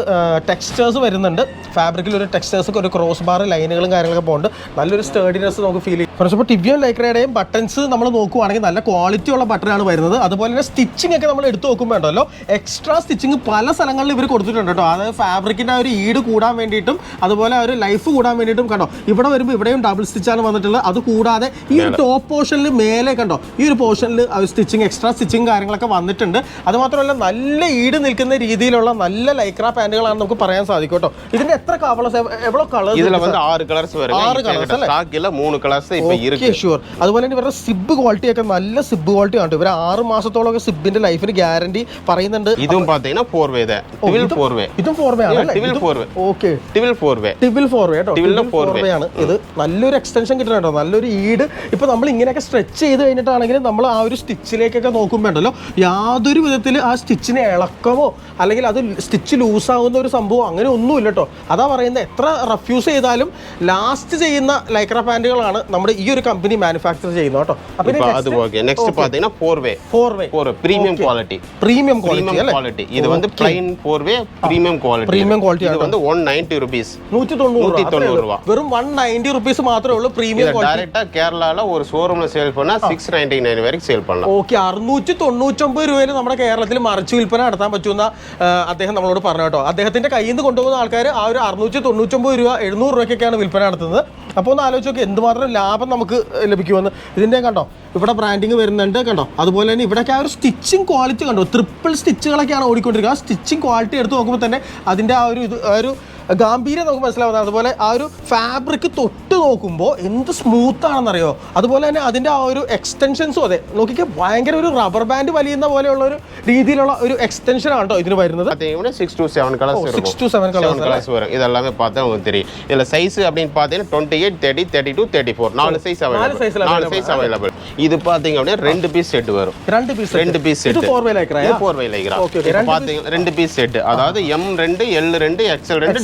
ടെക്സ്റ്റേഴ്സ് വരുന്നുണ്ട്. ഫാബ്രിക്കിൽ ഒരു ടെക്സ്റ്റേഴ്സ് ഒരു ക്രോസ് ബാർ ലൈനുകളും കാര്യങ്ങളൊക്കെ പോകുന്നുണ്ട് നല്ലൊരു സ്റ്റേഡിനെസ് നമുക്ക് ഫീൽ ചെയ്യും. പക്ഷേ ഇപ്പോൾ ടിവിയൻ ലൈക്രയുടെയും ബട്ടൺസ് നമ്മൾ നോക്കുവാണെങ്കിൽ നല്ല ക്വാളിറ്റി ഉള്ള ബട്ടണാണ് വരുന്നത്. അതുപോലെ തന്നെ സ്റ്റിച്ചിങ് ഒക്കെ നമ്മൾ എടുത്ത് നോക്കുമ്പോൾ ഉണ്ടല്ലോ എക്സ്ട്രാ സ്റ്റിച്ചിങ് പല സ്ഥലങ്ങളിൽ ഇവർ കൊടുത്തിട്ടുണ്ട് കേട്ടോ. അതായത് ഫാബ്രിക്കിന്റെ ആ ഒരു ഈട് കൂടാൻ വേണ്ടിയിട്ടും അതുപോലെ ആ ഒരു ലൈഫ് കൂടാൻ വേണ്ടിയിട്ടും കണ്ടോ. ഇവിടെ വരുമ്പോൾ ഇവിടെയും ഡബിൾ സ്റ്റിച്ചാണ് വന്നിട്ടുള്ളത്. അത് കൂടാതെ ഈ ഒരു ടോപ്പ് പോർഷനിൽ മേലെ കണ്ടോ ഈ ഒരു പോർഷനിൽ സ്റ്റിച്ചിങ് എക്സ്ട്രാ സ്റ്റിച്ചിങ് കാര്യങ്ങളൊക്കെ വന്നിട്ടുണ്ട്. അതുമാത്രമല്ല നല്ല ഈട് നിൽക്കുന്ന രീതിയിലുള്ള நல்ல லைக்ரா പാന്റുകളാണ് നമുക്ക് പറയാൻ സാധിക്കും കേട്ടോ ഇതിന്റെ എത്ര കവേഴ്സ് എവ്വളോ കളേഴ്സ് இதுல வந்து ஆறு கலர்ஸ் வருது ആറ് കളേഴ്സ് അല്ലേ? ஸ்டாக்ல മൂന്ന് കളേഴ്സ് இப்ப ഇരിക്ക്. ഷുവർ അതുപോലെ തന്നെ ഇവരുടെ സിബ് ക്വാളിറ്റി ഒക്കെ നല്ല സിബ് ക്വാളിറ്റി ആണ് ഇവര ആറ് മാസത്തോളം ഒക്കെ സിബിന്റെ ലൈഫിന് ഗ്യാരണ്ടി പറയുന്നുണ്ട്. ഇതും பாத்தீங்கன்னா ഫോർ വേ ഓ, ടിവിൽ ഇതും- വേ ഇതും ഫോർവേ ആണ് twill four way okay twill four way twill four way ട്ടോ ടിവിൽ ഫോർ വേ ആണ്. ഇത് നല്ലൊരു എക്സ്റ്റൻഷൻ കിട്ടണം ട്ടോ നല്ലൊരു ഈട്. ഇപ്പൊ നമ്മൾ ഇങ്ങനെയൊക്കെ സ്ട്രെച്ച് ചെയ്ത് കഴിഞ്ഞിട്ടാണെങ്കിലും നമ്മൾ ആ ഒരു സ്റ്റിച്ചിലേക്കൊക്കെ നോക്കുമ്പോണ്ടല്ലോ യാതൊരു വിധത്തിൽ ആ സ്റ്റിച്ചിനെ ഇളക്കമോ അല്ലെങ്കിൽ അത് സ്റ്റിച്ച് ലൂസ് ആകുന്ന ഒരു സംഭവം അങ്ങനെ ഒന്നുമില്ല കേട്ടോ അതാ പറയുന്നത് എത്ര റഫ്യൂസ് ചെയ്താലും ലാസ്റ്റ് ചെയ്യുന്ന ലൈക്ര പാൻറ്റുകളാണ് നമ്മുടെ ഈ ഒരു കമ്പനി മാനുഫാക്ചർ ചെയ്യുന്നത് കേട്ടോ അപ്പൊ இப்ப அது ஓகே நெக்ஸ்ட் பாத்தீங்கன்னா four way four way four premium quality premium quality premium അല്ലേ குவாலிட்டி இது வந்து plain four way premium quality Premium quality இது வந்து ஒன் நைன்டி ருபீஸ் നൂറ്റി തൊണ്ണൂറ് നൂറ്റി രൂപ. തൊണ്ണൂറ് അത്രേ രൂപ. ഉള്ളൂ. വെറും വൺ നയൻറ്റി റുപ്പീസ് മാത്രമേ ഉള്ളൂ പ്രീമിയം இதை ക്വാളിറ്റി டைரக்டா கேரளால ஒரு ஷோரூம்ல சேல் பண்ணா சிக்ஸ் நைன்டி நைன் வரைக்கும் சேல் பண்ணலாம் ഓക്കെ അറുന്നൂറ്റി തൊണ്ണൂറ്റൊമ്പത് രൂപയിൽ നമ്മുടെ കേരളത്തിൽ മറിച്ച് വിൽപ്പന നടത്താൻ പറ്റുന്ന ആ, അദ്ദേഹം നമ്മളോട് പറഞ്ഞു കേട്ടോ. അദ്ദേഹത്തിന്റെ കയ്യിൽ നിന്ന് കൊണ്ടുപോകുന്ന ആൾക്കാർ ആ ഒരു അറുന്നൂറ്റി തൊണ്ണൂറ്റൊമ്പത് രൂപ എഴുന്നൂറ് രൂപയ്ക്കൊക്കെയാണ് വിൽപ്പന നടത്തുന്നത്. അപ്പോൾ ഒന്ന് ആലോചിച്ച് നോക്കി എന്തുമാത്രം ലാഭം നമുക്ക് ലഭിക്കുമെന്ന്. ഇതിന്റെ കണ്ടോ ഇവിടെ ബ്രാൻഡിങ് വരുന്നുണ്ട് കണ്ടോ. അതുപോലെ തന്നെ ഇവിടെയൊക്കെ ആ ഒരു സ്റ്റിച്ചിങ് ക്വാളിറ്റി കണ്ടോ. ട്രിപ്പിൾ സ്റ്റിച്ചുകളൊക്കെയാണ് ഓടിക്കൊണ്ടിരിക്കുക ആ സ്റ്റിച്ചിങ് ക്വാളിറ്റി എടുത്ത് നോക്കുമ്പോൾ തന്നെ അതിന്റെ ആ ഒരു ഇത് ഒരു ഗാംഭീര്യം നമുക്ക് മനസ്സിലാവുന്നത് അതുപോലെ ആ ഒരു ഫാബ്രിക് തൊട്ട് നോക്കുമ്പോൾ എന്ത് സ്മൂത്ത് ആണെന്നറിയോ അതുപോലെ തന്നെ അതിൻ്റെ ആ ഒരു എക്സ്റ്റൻഷൻസും അതെ നോക്കിക്കേ ഭയങ്കര ഒരു റബ്ബർ ബാൻഡ് വലിയുന്ന പോലെയുള്ള ഒരു രീതിയിലുള്ള ഒരു എക്സ്റ്റൻഷൻ ആണ് കേട്ടോ ഇതിന് വരുന്നത് பார்த்தீங்கன்னா six two seven colours six இருக்கும் two seven seven colours colours வரும் இது எல்லாமே பார்த்தா உங்களுக்கு தெரியும் இதுல சைஸ் அப்படின்னு பார்த்தீங்கன்னா twenty eight thirty thirty two thirty four நாலு சைஸ் size அவைலபிள் ல நாலு சைஸ் அவைலபிள் இது பார்த்தீங்க அப்படின்னா ரெண்டு பீஸ் செட் வரும் രണ്ട് പീസ് ரெண்டு பீஸ் ഇത് செட் ഫോർ വേ ലൈക്രായ இது four way Lycra Okay, okay. இப்போ ரெண்டு பார்த்தீங்க ரெண்டு பீஸ் செட் அதாவது எம் ரெண்டு எல் ரெண்டு எக்ஸ்எல் ரெண்டு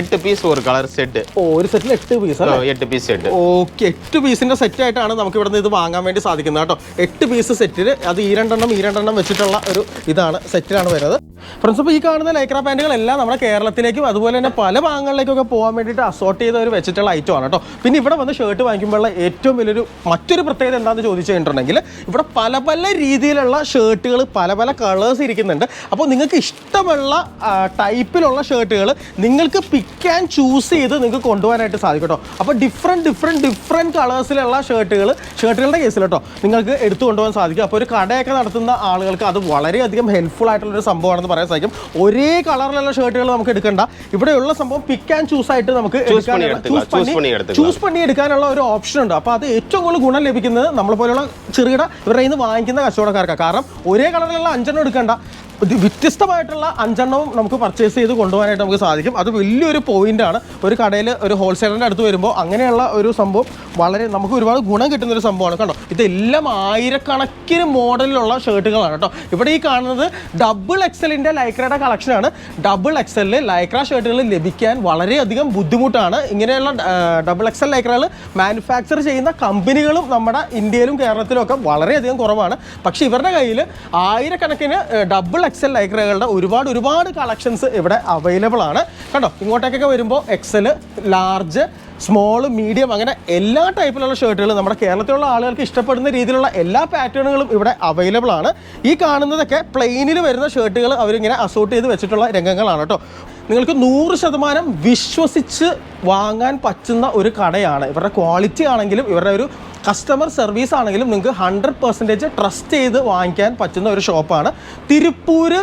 എട്ട് പീസ് ഒരു കളർ സെറ്റ് ഒരു സെറ്റിൽ എട്ട് പീസ് എട്ട് പീസ് സെറ്റ് ഓക്കെ എട്ട് പീസിന്റെ സെറ്റ് ആയിട്ടാണ് നമുക്ക് ഇവിടെ നിന്ന് ഇത് വാങ്ങാൻ വേണ്ടി സാധിക്കുന്നത് കേട്ടോ. എട്ട് പീസ് സെറ്റിൽ അത് ഈ രണ്ടെണ്ണം ഈ രണ്ടെണ്ണം വെച്ചിട്ടുള്ള ഒരു ഇതാണ് സെറ്റിലാണ് വരുന്നത്. ഫ്രണ്ട്സ് അപ്പോൾ ഈ കാണുന്ന ലൈക്രാ ലൈക്ര പാന്റുകളെല്ലാം നമ്മുടെ കേരളത്തിലേക്കും അതുപോലെ തന്നെ പല ഭാഗങ്ങളിലേക്കൊക്കെ പോകാൻ വേണ്ടിയിട്ട് അസോർട്ട് ചെയ്ത ഒരു വെച്ചിട്ടുള്ള ഐറ്റം ആണ് കേട്ടോ. പിന്നെ ഇവിടെ വന്ന് ഷർട്ട് വാങ്ങിക്കുമ്പോഴുള്ള ഏറ്റവും വലിയൊരു മറ്റൊരു പ്രത്യേകത എന്താണെന്ന് ചോദിച്ചു കഴിഞ്ഞിട്ടുണ്ടെങ്കിൽ ഇവിടെ പല പല രീതിയിലുള്ള ഷർട്ടുകൾ പല പല കളേഴ്സ് ഇരിക്കുന്നുണ്ട്. അപ്പോൾ നിങ്ങൾക്ക് ഇഷ്ടമുള്ള ടൈപ്പിലുള്ള ഷർട്ടുകൾ നിങ്ങൾക്ക് പിക്ക് ആൻഡ് ചൂസ് ചെയ്ത് നിങ്ങൾക്ക് കൊണ്ടുപോകാനായിട്ട് സാധിക്കും കേട്ടോ അപ്പോൾ ഡിഫറെന്റ് ഡിഫറെന്റ് ഡിഫറെന്റ് കളേഴ്സിലുള്ള ഷർട്ടുകൾ ഷർട്ടുകളുടെ കേസിൽ കേട്ടോ നിങ്ങൾക്ക് എടുത്തു കൊണ്ടുപോകാൻ സാധിക്കും. അപ്പോൾ ഒരു കടയൊക്കെ നടത്തുന്ന ആളുകൾക്ക് അത് വളരെയധികം ഹെൽപ്ഫുൾ ആയിട്ടുള്ള ഒരു സംഭവമാണെന്ന് പറയാൻ സാധിക്കും. ഒരേ കളറിലുള്ള ഷർട്ടുകൾ നമുക്ക് എടുക്കണ്ട. ഇവിടെയുള്ള സംഭവം പിക്ക് ആൻഡ് ചൂസ് ആയിട്ട് നമുക്ക് ചൂസ് പണി എടുക്കാനുള്ള ഒരു ഓപ്ഷൻ ഉണ്ട്. അപ്പോൾ അത് ഏറ്റവും കൂടുതൽ ഗുണം ലഭിക്കുന്നത് നമ്മളെ പോലെയുള്ള ചെറുകിട ഇവരുടെ ഇന്ന് വാങ്ങിക്കുന്ന കച്ചവടക്കാർക്കാണ് കാരണം ഒരേ കളറിലുള്ള അഞ്ചെണ്ണം എടുക്കണ്ട. വ്യത്യസ്തമായിട്ടുള്ള അഞ്ചെണ്ണവും നമുക്ക് പർച്ചേസ് ചെയ്ത് കൊണ്ടുപോകാനായിട്ട് നമുക്ക് സാധിക്കും. അത് വലിയൊരു പോയിന്റാണ് ഒരു കടയിൽ ഒരു ഹോൾസെയിലറിന്റെ അടുത്ത് വരുമ്പോൾ അങ്ങനെയുള്ള ഒരു സംഭവം വളരെ നമുക്ക് ഒരുപാട് ഗുണം കിട്ടുന്ന ഒരു സംഭവമാണ്. കണ്ടോ? ഇതെല്ലാം ആയിരക്കണക്കിന് മോഡലിലുള്ള ഷർട്ടുകളാണ് കേട്ടോ. ഇവിടെ ഈ കാണുന്നത് ഡബിൾ എക്സലിന്റെ ലൈക്രയുടെ കളക്ഷനാണ് ഡബിൾ എക്സലിൽ ലൈക്ര ഷർട്ടുകൾ ലഭിക്കാൻ വളരെയധികം ബുദ്ധിമുട്ടാണ്. ഇങ്ങനെയുള്ള ഡബിൾ എക്സൽ ലൈക്രകൾ മാനുഫാക്ചർ ചെയ്യുന്ന കമ്പനികളും നമ്മുടെ ഇന്ത്യയിലും കേരളത്തിലും ഒക്കെ വളരെയധികം കുറവാണ്. പക്ഷേ ഇവരുടെ കയ്യിൽ ആയിരക്കണക്കിന് ഡബിൾ എക്സൽ ലൈക്രകളുടെ ഒരുപാട് ഒരുപാട് കളക്ഷൻസ് ഇവിടെ അവൈലബിൾ ആണ്. കണ്ടോ? ഇങ്ങോട്ടേക്കൊക്കെ വരുമ്പോൾ എക്സൽ ലാർജ് സ്മോൾ മീഡിയം അങ്ങനെ എല്ലാ ടൈപ്പിലുള്ള ഷർട്ടുകളും നമ്മുടെ കേരളത്തിലുള്ള ആളുകൾക്ക് ഇഷ്ടപ്പെടുന്ന രീതിയിലുള്ള എല്ലാ പാറ്റേണുകളും ഇവിടെ അവൈലബിൾ ആണ്. ഈ കാണുന്നതൊക്കെ പ്ലെയിനിൽ വരുന്ന ഷർട്ടുകൾ അവരിങ്ങനെ അസോർട്ട് ചെയ്ത് വെച്ചിട്ടുള്ള രംഗങ്ങളാണ് കേട്ടോ. നിങ്ങൾക്ക് നൂറ് ശതമാനം വിശ്വസിച്ച് വാങ്ങാൻ പറ്റുന്ന ഒരു കടയാണ്. ഇവരുടെ ക്വാളിറ്റി ആണെങ്കിലും ഇവരുടെ ഒരു കസ്റ്റമർ സർവീസ് ആണെങ്കിലും നിങ്ങൾക്ക് ഹൺഡ്രഡ് പെർസെന്റേജ് ട്രസ്റ്റ് ചെയ്ത് വാങ്ങിക്കാൻ പറ്റുന്ന ഒരു ഷോപ്പാണ് തിരുപ്പൂര്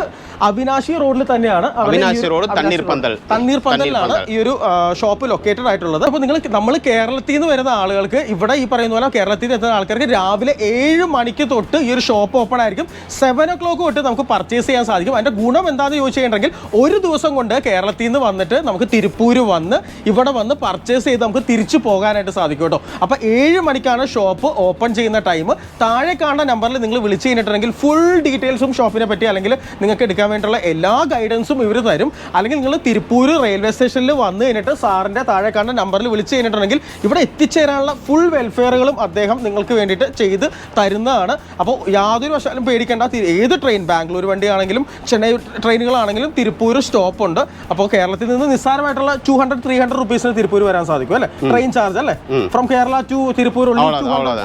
അവിനാശി റോഡിൽ തന്നെയാണ്. അവിനാശി റോഡ് തണ്ണീർപന്തൽ തണ്ണീർപന്തലിലാണ് ഈ ഒരു ഷോപ്പ് ലൊക്കേറ്റഡ് ആയിട്ടുള്ളത്. അപ്പോൾ നിങ്ങൾ നമ്മൾ കേരളത്തിൽ നിന്ന് വരുന്ന ആളുകൾക്ക് ഇവിടെ ഈ പറയുന്ന പോലെ കേരളത്തിൽ നിന്ന് എത്തുന്ന ആൾക്കാർക്ക് രാവിലെ ഏഴ് മണിക്ക് തൊട്ട് ഈ ഒരു ഷോപ്പ് ഓപ്പൺ ആയിരിക്കും. സെവൻ ഒ ക്ലോക്ക് തൊട്ട് നമുക്ക് പർച്ചേസ് ചെയ്യാൻ സാധിക്കും. അതിന്റെ ഗുണം എന്താണെന്ന് ചോദിച്ചിട്ടുണ്ടെങ്കിൽ ഒരു ദിവസം കൊണ്ട് കേരളത്തിൽ നിന്ന് വന്നിട്ട് നമുക്ക് തിരുപ്പൂര് വന്ന് ഇവിടെ വന്ന് പർച്ചേസ് ചെയ്ത് നമുക്ക് തിരിച്ചു പോകാനായിട്ട് സാധിക്കും കേട്ടോ. അപ്പോൾ ഏഴ് മണിക്കാണ് ഷോപ്പ് ഓപ്പൺ ചെയ്യുന്ന ടൈം താഴെ കാണുന്ന നമ്പറിൽ നിങ്ങൾ വിളിച്ച് കഴിഞ്ഞിട്ടുണ്ടെങ്കിൽ ഫുൾ ഡീറ്റെയിൽസും ഷോപ്പിനെ പറ്റി അല്ലെങ്കിൽ നിങ്ങൾക്ക് എടുക്കാൻ വേണ്ടിയുള്ള എല്ലാ ഗൈഡൻസും ഇവർ തരും. അല്ലെങ്കിൽ നിങ്ങൾ തിരുപ്പൂർ റെയിൽവേ സ്റ്റേഷനിൽ വന്ന് കഴിഞ്ഞിട്ട് സാറിന്റെ താഴെ കാണുന്ന നമ്പറിൽ വിളിച്ച് കഴിഞ്ഞിട്ടുണ്ടെങ്കിൽ ഇവിടെ എത്തിച്ചേരാനുള്ള ഫുൾ വെൽഫെയറുകളും അദ്ദേഹം നിങ്ങൾക്ക് വേണ്ടിയിട്ട് ചെയ്ത് തരുന്നതാണ്. അപ്പോൾ യാതൊരു വശാലും പേടിക്കേണ്ട. ഏത് ട്രെയിൻ ബാംഗ്ലൂർ വണ്ടിയാണെങ്കിലും ചെന്നൈ ട്രെയിനുകളാണെങ്കിലും തിരുപ്പൂർ സ്റ്റോപ്പ് ഉണ്ട്. അപ്പോൾ കേരളത്തിൽ നിന്ന് നിസ്സാരമായിട്ടുള്ള ടു ഹൺഡ്രഡ് ത്രീ ഹൺഡ്രഡ് റുപ്പീസിന് തിരുപ്പൂർ വരാൻ സാധിക്കും അല്ലേ ട്രെയിൻ ചാർജ് അല്ലേ from Kerala to Tiruppur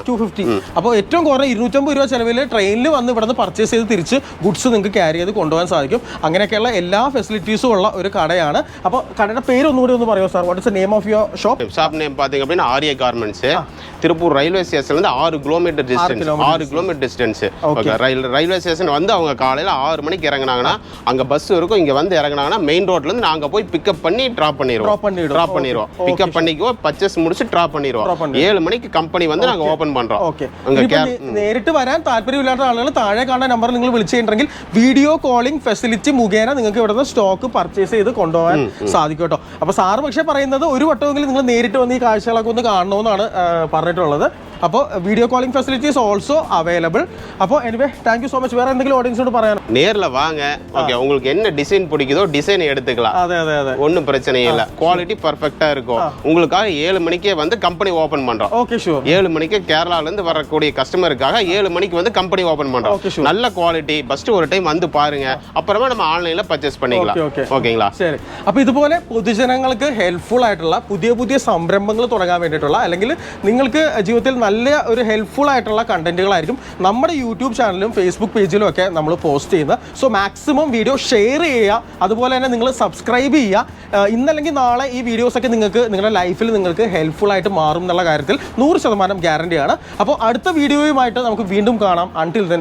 two fifty അപ്പോൾ ഏറ്റവും കുറഞ്ഞ ഇരുന്നൂറ്റമ്പത് രൂപ ചെലവിൽ ട്രെയിനിൽ വന്ന് ഇവിടെ നിന്ന് പർച്ചേസ് ചെയ്ത് തിരിച്ച് ഗുഡ്സ് നിങ്ങൾക്ക് ക്യാരി ചെയ്ത് കൊണ്ടുപോകാൻ സാധിക്കും അങ്ങനെയൊക്കെയുള്ള എല്ലാ ഫെസിലിറ്റീസും ഉള്ള ഒരു കടയാണ് അപ്പോൾ കടയുടെ പേര് ഒന്നുകൂടി ഒന്ന് പറയുമോ sir what is name of your shop shop name பார்த்தீங்க ആര്യ ஆரிய கார்மெண்ட்ஸ் திருப்பூர் ரயில்வே ஸ்டேஷன்லேருந்து ஆறு கிலோமீட்டர் டிஸ்டன்ஸ் ஆறு கிலோமீட்டர் டிஸ்டன்ஸ் ஓகே ரயில் ரயில்வே ஸ்டேஷன் வந்து அவங்க காலையில் ஆறு மணிக்கு இறங்கினாங்கன்னா அங்கே பஸ் இருக்கும் இங்கே வந்து இறங்கினாங்கன்னா மெயின் ரோட்டில் இருந்து நாங்க போய் பிக்கப் பண்ணி டிராப் Drop பண்ணிடுவோம் பண்ணிடுவோம். டிராப் பண்ணிடுவோம் Okay. பிக்கப் பண்ணிக்குவோம் பர்ச்சேஸ் முடிச்சு டிராப் Drop பண்ணிடுவோம் பண்ணிடுவோம். ஏழு மணிக்கு கம்பெனி வந்து நாங்க ஓபன் பண்றோம் ഓക്കെ அங்க ഇനിയിപ്പോ கேர் നേ- നേരിട്ട് വരാൻ താല്പര്യമില്ലാത്ത ആളുകൾ താഴെ കാണുന്ന നമ്പർ നിങ്ങൾ വിളിച്ചു കഴിഞ്ഞിട്ടുണ്ടെങ്കിൽ വീഡിയോ കോളിംഗ് ഫെസിലിറ്റി മുഖേന നിങ്ങൾക്ക് ഇവിടുന്ന് സ്റ്റോക്ക് പർച്ചേസ് ചെയ്ത് കൊണ്ടുപോകാൻ സാധിക്കും കേട്ടോ അപ്പോൾ സാറ് പക്ഷേ പറയുന്നത് ഒരു വട്ടമെങ്കിലും നിങ്ങൾ നേരിട്ട് വന്ന് ഈ കാഴ്ചകളൊക്കെ ഒന്ന് കാണണമെന്നാണ് ആ, പറഞ്ഞിട്ടുള്ളത് അപ്പോൾ video calling facilities also available அப்போ anyway thank you so much வேற എന്തെങ്കിലും ഓഡിയൻസിനോട് പറയാനോ? நேரில் வாங்க ஓகே உங்களுக்கு என்ன டிசைன் பிடிக்குதோ டிசைன் எடுத்துக்கலாம் அதே அதே அதே ஒன்றும் பிரச்சனை இல்லை குவாலிட்டி பர்ஃபெக்டாக இருக்கும் உங்களுக்காக ஏழு மணிக்கே வந்து கம்பெனி ஓப்பன் பண்ணுறோம் ஓகே ஷூர் ஏழு மணிக்கு கேரளால இருந்து வரக்கூடிய கஸ்டமருக்காக ஏழு மணிக்கு வந்து கம்பெனி ஓப்பன் பண்ணுறோம் நல்ல குவாலிட்டி ஃபஸ்ட்டு ஒரு டைம் வந்து பாருங்க அப்புறமா நம்ம ஆன்லைன்ல பர்ச்சேஸ் பண்ணிக்கலாம் ஓகே ஓகேங்களா ശരി. അപ്പോൾ ഇതുപോലെ பொதுஜனங்களுக்கு ஹெல்ப்ஃபுல் ആയിട്ടുള്ള புதிய புதிய സംരംഭങ്ങൾ தொடங்க വേണ്ടിയിട്ടുള്ള അല്ലെങ്കിൽ നിങ്ങൾക്ക് ജീവിതത്തിൽ നല്ല ഒരു ഹെൽപ്ഫുൾ ആയിട്ടുള്ള കണ്ടന്റുകളായിരിക്കും നമ്മുടെ യൂട്യൂബ് ചാനലിലും ഫേസ്ബുക്ക് പേജിലും ഒക്കെ നമ്മൾ പോസ്റ്റ് ചെയ്യുന്നത്. സോ മാക്സിമം വീഡിയോ ഷെയർ ചെയ്യുക. അതുപോലെ തന്നെ നിങ്ങൾ സബ്സ്ക്രൈബ് ചെയ്യുക. ഇന്നല്ലെങ്കിൽ നാളെ ഈ വീഡിയോസൊക്കെ നിങ്ങൾക്ക് നിങ്ങളുടെ ലൈഫിൽ നിങ്ങൾക്ക് ഹെൽപ്ഫുൾ ആയിട്ട് മാറും എന്നുള്ള കാര്യത്തിൽ നൂറ് ശതമാനം ഗ്യാരണ്ടിയാണ് അപ്പോൾ അടുത്ത വീഡിയോയുമായിട്ട് നമുക്ക് വീണ്ടും കാണാം. Until then